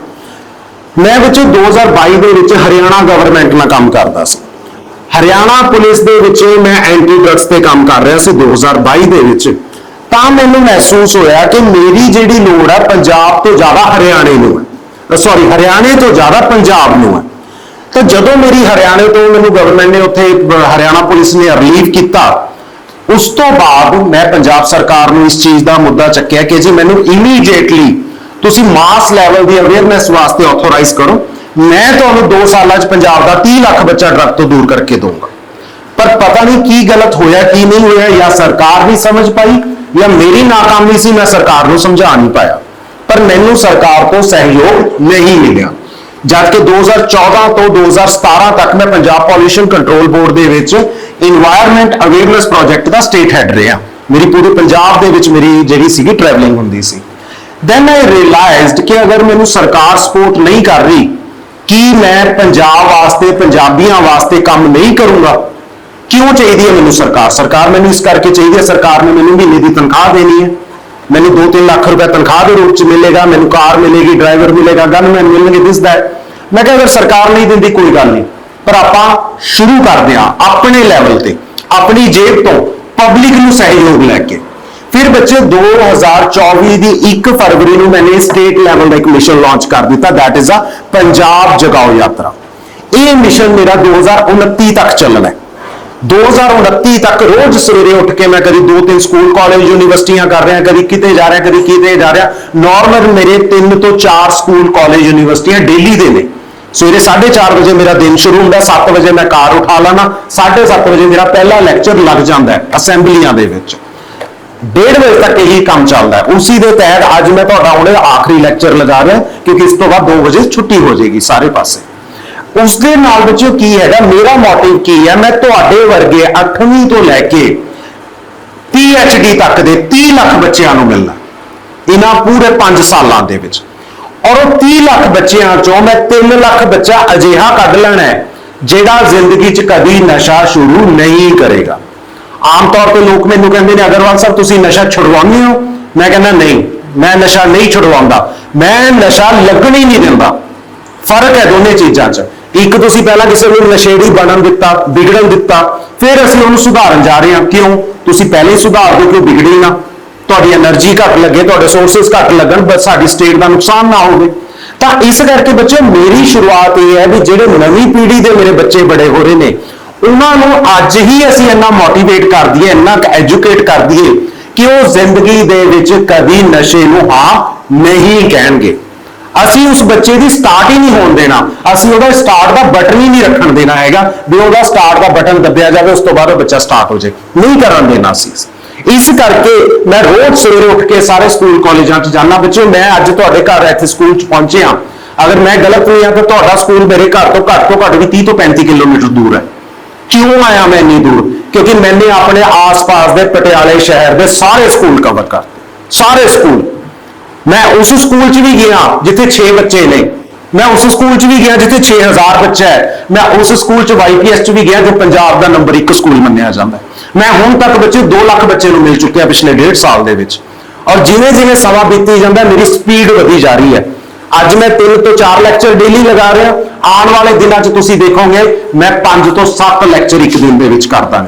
ਮੈਂ ਬੱਚੇ 2022 ਦੇ ਵਿੱਚ ਹਰਿਆਣਾ ਗਵਰਨਮੈਂਟ ਨਾਲ ਕੰਮ ਕਰਦਾ ਸੀ। ਹਰਿਆਣਾ ਪੁਲਿਸ ਦੇ ਵਿੱਚ ਮੈਂ ਐਂਟੀ ਡਰੱਗਸ ਤੇ ਕੰਮ ਕਰ ਰਿਹਾ ਸੀ 2022 ਦੇ ਵਿੱਚ। ਤਾਂ ਮੈਨੂੰ ਮਹਿਸੂਸ ਹੋਇਆ ਕਿ ਮੇਰੀ ਜਿਹੜੀ ਲੋੜ ਹੈ ਪੰਜਾਬ ਤੋਂ ਜ਼ਿਆਦਾ ਹਰਿਆਣੇ ਨੂੰ ਹੈ। ਸੌਰੀ ਹਰਿਆਣੇ ਤੋਂ ਜ਼ਿਆਦਾ ਪੰਜਾਬ ਨੂੰ ਹੈ। ਤਾਂ ਜਦੋਂ ਮੇਰੀ ਹਰਿਆਣੇ ਤੋਂ ਮੈਨੂੰ ਗਵਰਨਮੈਂਟ ਨੇ ਉੱਥੇ ਹਰਿਆਣਾ ਪੁਲਿਸ ਨੇ ਰਿਲੀਵ ਕੀਤਾ, ਉਸ ਤੋਂ ਬਾਅਦ ਮੈਂ ਪੰਜਾਬ ਸਰਕਾਰ ਨੂੰ ਇਸ ਚੀਜ਼ ਦਾ ਮੁੱਦਾ ਚੱਕਿਆ ਕਿ ਜੀ ਮੈਨੂੰ ਇਮੀਡੀਏਟਲੀ ਤੁਸੀਂ ਮਾਸ ਲੈਵਲ ਦੀ ਅਵੇਅਰਨੈਸ ਵਾਸਤੇ ਆਥੋਰਾਈਜ਼ ਕਰੋ। ਮੈਂ ਤੁਹਾਨੂੰ 2 ਸਾਲਾਂ 'ਚ ਪੰਜਾਬ ਦਾ 30 ਲੱਖ ਬੱਚਾ ਡਰੱਗ ਤੋਂ ਦੂਰ ਕਰਕੇ ਦਊਂਗਾ। ਪਰ ਪਤਾ ਨਹੀਂ ਕੀ ਗਲਤ ਹੋਇਆ, ਕੀ ਨਹੀਂ ਹੋਇਆ, ਜਾਂ ਸਰਕਾਰ ਨਹੀਂ ਸਮਝ ਪਾਈ ਜਾਂ ਮੇਰੀ ناکਾਮੀ ਸੀ, ਮੈਂ ਸਰਕਾਰ ਨੂੰ ਸਮਝਾ ਨਹੀਂ ਪਾਇਆ। ਪਰ ਮੈਨੂੰ ਸਰਕਾਰ ਤੋਂ ਸਹਿਯੋਗ ਨਹੀਂ ਮਿਲਿਆ। ਜਦ ਕਿ 2014 ਤੋਂ 2017 ਤੱਕ ਮੈਂ ਪੰਜਾਬ ਪੋਲੂਸ਼ਨ ਕੰਟਰੋਲ ਬੋਰਡ ਦੇ ਵਿੱਚ এনवायरमेंट ਅਵੇਅਰਨੈਸ ਪ੍ਰੋਜੈਕਟ ਦਾ ਸਟੇਟ ਹੈੱਡ ਰਿਹਾ। ਮੇਰੀ ਪੂਰੇ ਪੰਜਾਬ ਦੇ ਵਿੱਚ ਮੇਰੀ ਜਿਹੜੀ ਸੀਗੀ ਟਰੈਵਲਿੰਗ ਹੁੰਦੀ ਸੀ। ਦੈਨ ਆਈ ਰਿਅਲਾਈਜ਼ਡ ਕਿ ਅਗਰ ਮੈਨੂੰ ਸਰਕਾਰ ਸਪੋਰਟ ਨਹੀਂ ਕਰ ਰਹੀ, ਕੀ ਮੈਂ ਪੰਜਾਬ ਵਾਸਤੇ, ਪੰਜਾਬੀਆਂ ਵਾਸਤੇ ਕੰਮ ਨਹੀਂ ਕਰੂੰਗਾ? ਕਿਉਂ ਚਾਹੀਦੀ ਹੈ ਮੈਨੂੰ ਸਰਕਾਰ? ਸਰਕਾਰ ਮੈਨੂੰ ਇਸ ਕਰਕੇ ਚਾਹੀਦੀ ਹੈ, ਸਰਕਾਰ ਨੇ ਮੈਨੂੰ ਮਹੀਨੇ ਦੀ ਤਨਖਾਹ ਦੇਣੀ ਹੈ। ਮੈਨੂੰ 2-3 ਲੱਖ ਰੁਪਏ ਤਨਖਾਹ ਦੇ ਰੂਪ ਚ ਮਿਲੇਗਾ, ਮੈਨੂੰ ਕਾਰ ਮਿਲੇਗੀ, ਡਰਾਈਵਰ ਮਿਲੇਗਾ ਗਨਮੈਨ ਮਿਲਣਗੇ ਦਿਸਦਾ ਦੈਟ ਮੈਂ ਕਿਹਾ, ਅਗਰ ਸਰਕਾਰ ਨਹੀਂ ਦਿੰਦੀ, ਕੋਈ ਗੱਲ ਨਹੀਂ। ਪਰ ਆਪਾਂ ਸ਼ੁਰੂ ਕਰਦੇ ਹਾਂ, ਆਪਣੇ ਲੈਵਲ ਤੇ, ਆਪਣੀ ਜੇਬ ਤੋਂ ਪਬਲਿਕ ਨੂੰ ਸਹਿਯੋਗ ਲੈ ਕੇ। ਫਿਰ ਬੱਚੇ 2024 ਦੀ 1 ਫਰਵਰੀ ਨੂੰ ਮੈਨੇ ਸਟੇਟ ਲੈਵਲ ਦਾ ਇੱਕ ਮਿਸ਼ਨ ਲਾਂਚ ਕਰ ਦਿੱਤਾ। ਥੈਟ ਇਜ਼ ਆ ਪੰਜਾਬ ਜਗਾਓ ਯਾਤਰਾ। ਇਹ ਮਿਸ਼ਨ ਮੇਰਾ 2029 ਤੱਕ ਚੱਲਣਾ ਹੈ। 2029 ਤੱਕ ਰੋਜ਼ ਸਵੇਰੇ ਉੱਠ ਕੇ ਮੈਂ ਕਦੀ ਦੋ ਤਿੰਨ ਸਕੂਲ ਕਾਲਜ ਯੂਨੀਵਰਸਿਟੀਆਂ ਕਰ ਰਿਹਾ, ਕਦੀ ਕਿਤੇ ਜਾ ਰਿਹਾ, ਕਦੀ ਕਿਤੇ ਜਾ ਰਿਹਾ। ਨਾਰਮਲ ਮੇਰੇ 3 ਤੋਂ 4 ਸਕੂਲ ਕਾਲਜ ਯੂਨੀਵਰਸਿਟੀਆਂ ਡੇਲੀ ਦੇ ਨੇ। ਸਵੇਰੇ 4:30 ਵਜੇ ਮੇਰਾ ਦਿਨ ਸ਼ੁਰੂ ਹੁੰਦਾ 7 ਵਜੇ ਮੈਂ ਕਾਰ ਉਠਾ ਲਾਣਾ 7:30 ਵਜੇ ਮੇਰਾ ਪਹਿਲਾ ਲੈਕਚਰ ਲੱਗ ਜਾਂਦਾ ਅਸੈਂਬਲੀਆਂ ਦੇ ਵਿੱਚ। ਡੇਢ ਵਜੇ ਤੱਕ ਇਹੀ ਕੰਮ ਚੱਲਦਾ ਹੈ। ਉਸੇ ਦੇ ਤਹਿਤ ਅੱਜ ਮੈਂ ਤੁਹਾਡਾ ਹੁਣੇ ਆਖਰੀ ਲੈਕਚਰ ਲਗਾ ਰਿਹਾ, ਕਿਉਂਕਿ ਇਸ ਤੋਂ ਬਾਅਦ 2 ਵਜੇ ਛੁੱਟੀ ਹੋ ਜਾਏਗੀ ਸਾਰੇ ਪਾਸੇ। ਉਸ ਦੇ ਨਾਲ ਬੱਚਿਓ ਕੀ ਹੈਗਾ? ਮੇਰਾ ਮੋਟਿਵ ਕੀ ਹੈ ਮੈਂ ਤੁਹਾਡੇ ਵਰਗੇ 8ਵੀਂ ਤੋਂ ਲੈ ਕੇ PhD ਤੱਕ ਦੇ 30 ਲੱਖ ਬੱਚਿਆਂ ਨੂੰ ਮਿਲਣਾ। ਇਹਨਾਂ ਪੂਰੇ 5 ਸਾਲਾਂ ਦੇ ਵਿੱਚ। ਔਰ ਉਹ 30 ਲੱਖ ਬੱਚਿਆਂ ਚੋਂ ਮੈਂ 3 ਲੱਖ ਬੱਚਾ ਅਜਿਹਾ ਕੱਢ ਲੈਣਾ ਹੈ, ਜਿਹੜਾ ਜ਼ਿੰਦਗੀ 'ਚ ਕਦੀ ਨਸ਼ਾ ਸ਼ੁਰੂ ਨਹੀਂ ਕਰੇਗਾ। ਆਮ ਤੌਰ ਤੇ ਲੋਕ ਮੈਨੂੰ ਕਹਿੰਦੇ ਨੇ, ਅਗਰਵਾਲ ਸਾਹਿਬ, ਤੁਸੀਂ ਨਸ਼ਾ ਛੁਡਵਾਉਂਦੇ ਹੋ? ਮੈਂ ਕਹਿੰਦਾ, ਨਹੀਂ, ਮੈਂ ਨਸ਼ਾ ਨਹੀਂ ਛੁਡਵਾਉਂਦਾ। ਮੈਂ ਨਸ਼ਾ ਲੱਗਣ ਹੀ ਨਹੀਂ ਦਿੰਦਾ। ਫ਼ਰਕ ਹੈ ਦੋਨੇ ਚੀਜ਼ਾਂ 'ਚ। ਇੱਕ ਤੁਸੀਂ ਪਹਿਲਾਂ ਕਿਸੇ ਨੂੰ ਨਸ਼ੇੜੀ ਬਣਨ ਦਿੱਤਾ, ਵਿਗੜਨ ਦਿੱਤਾ, ਫਿਰ ਅਸੀਂ ਉਹਨੂੰ ਸੁਧਾਰਨ ਜਾ ਰਹੇ ਹਾਂ। ਕਿਉਂ? ਤੁਸੀਂ ਪਹਿਲੇ ਹੀ ਸੁਧਾਰ ਦਿਓ ਕਿ ਵਿਗੜੀ ਨਾ। ਤੁਹਾਡੀ એનર્ਜੀ ਘੱਟ ਲੱਗੇ, ਤੁਹਾਡੇ ਸੋਰਸਸ ਘੱਟ ਲੱਗਣ, ਬਸ ਸਾਡੀ ਸਟੇਟ ਦਾ ਨੁਕਸਾਨ ਨਾ ਹੋਵੇ। ਤਾਂ ਇਸ ਕਰਕੇ ਬੱਚੇ ਮੇਰੀ ਸ਼ੁਰੂਆਤ ਇਹ ਹੈ ਵੀ ਜਿਹੜੇ ਨਵੀਂ ਪੀੜ੍ਹੀ ਦੇ ਮੇਰੇ ਬੱਚੇ ਬੜੇ ਹੋ ਰਹੇ ਨੇ, ਉਹਨਾਂ ਨੂੰ ਅੱਜ ਹੀ ਅਸੀਂ ਇੰਨਾ ਮੋਟੀਵੇਟ ਕਰ ਦਈਏ, ਇੰਨਾ ਐਜੂਕੇਟ ਕਰ ਦਈਏ ਕਿ ਉਹ ਜ਼ਿੰਦਗੀ ਦੇ ਵਿੱਚ ਕਦੀ ਨਸ਼ੇ ਨੂੰ ਹਾਂ ਨਹੀਂ ਕਹਿਣਗੇ। ਅਸੀਂ ਉਸ ਬੱਚੇ ਦੀ ਸਟਾਰਟ ਹੀ ਨਹੀਂ ਹੋਣ ਦੇਣਾ। ਅਸੀਂ ਉਹਦਾ ਸਟਾਰਟ ਦਾ ਬਟਨ ਹੀ ਨਹੀਂ ਰੱਖਣ ਦੇਣਾ ਹੈਗਾ। ਵੀ ਉਹਦਾ ਸਟਾਰਟ ਦਾ ਬਟਨ ਦੱਬਿਆ ਜਾਵੇ, ਉਸ ਤੋਂ ਬਾਅਦ ਉਹ ਬੱਚਾ ਸਟਾਰਟ ਹੋ ਜਾਏ। ਨਹੀਂ ਕਰਨ ਦੇਣਾ ਅਸੀਂ ਇਸ। ਕਰਕੇ ਮੈਂ ਰੋਜ਼ ਸਵੇਰੇ ਉੱਠ ਕੇ ਸਾਰੇ ਸਕੂਲ ਕਾਲਜਾਂ 'ਚ ਜਾਣਾ ਬੱਚਿਓ, ਮੈਂ ਅੱਜ ਤੁਹਾਡੇ ਘਰ ਇੱਥੇ ਸਕੂਲ 'ਚ ਪਹੁੰਚਿਆ। ਅਗਰ ਮੈਂ ਗਲਤ ਨਹੀਂ ਆ ਤਾਂ ਤੁਹਾਡਾ ਸਕੂਲ ਮੇਰੇ ਘਰ ਤੋਂ ਘੱਟ ਤੋਂ ਘੱਟ ਵੀ 30 ਤੋਂ 35 ਕਿਲੋਮੀਟਰ ਦੂਰ ਹੈ। ਕਿਉਂ ਆਇਆ ਮੈਂ ਇੰਨੀ ਦੂਰ? ਕਿਉਂਕਿ ਮੈਨੇ ਆਪਣੇ ਆਸ-ਪਾਸ ਦੇ ਪਟਿਆਲੇ ਸ਼ਹਿਰ ਦੇ ਸਾਰੇ ਸਕੂਲ ਕਵਰ ਕਰਤੇ। ਸਾਰੇ ਸਕੂਲ ਮੈਂ ਉਸ ਸਕੂਲ 'ਚ ਵੀ ਗਿਆ ਜਿੱਥੇ 6 ਬੱਚੇ ਨੇ। ਮੈਂ ਉਸ ਸਕੂਲ 'ਚ ਵੀ ਗਿਆ ਜਿੱਥੇ 6000 ਬੱਚਾ ਹੈ। ਮੈਂ ਉਸ ਸਕੂਲ 'ਚ YPS 'ਚ ਵੀ ਗਿਆ ਜੋ ਪੰਜਾਬ ਦਾ ਨੰਬਰ 1 ਸਕੂਲ ਮੰਨਿਆ ਜਾਂਦਾ ਮੈਂ ਹੁਣ ਤੱਕ ਬੱਚੇ 2 ਲੱਖ ਬੱਚੇ ਨੂੰ ਮਿਲ ਚੁੱਕਿਆ ਪਿਛਲੇ ਡੇਢ ਸਾਲ ਦੇ ਵਿੱਚ। ਔਰ ਜਿਵੇਂ ਜਿਵੇਂ ਸਮਾਂ ਬੀਤੀ ਜਾਂਦਾ, ਮੇਰੀ ਸਪੀਡ ਵਧੀ ਜਾ ਰਹੀ ਹੈ। ਅੱਜ ਮੈਂ 3 ਤੋਂ 4 ਲੈਕਚਰ ਡੇਲੀ ਲਗਾ ਰਿਹਾ। ਆਉਣ ਵਾਲੇ ਦਿਨਾਂ 'ਚ ਤੁਸੀਂ ਦੇਖੋਗੇ, ਮੈਂ 5 ਤੋਂ 7 ਲੈਕਚਰ ਇੱਕ ਦਿਨ ਦੇ ਵਿੱਚ ਕਰਦਾ ਹਾਂ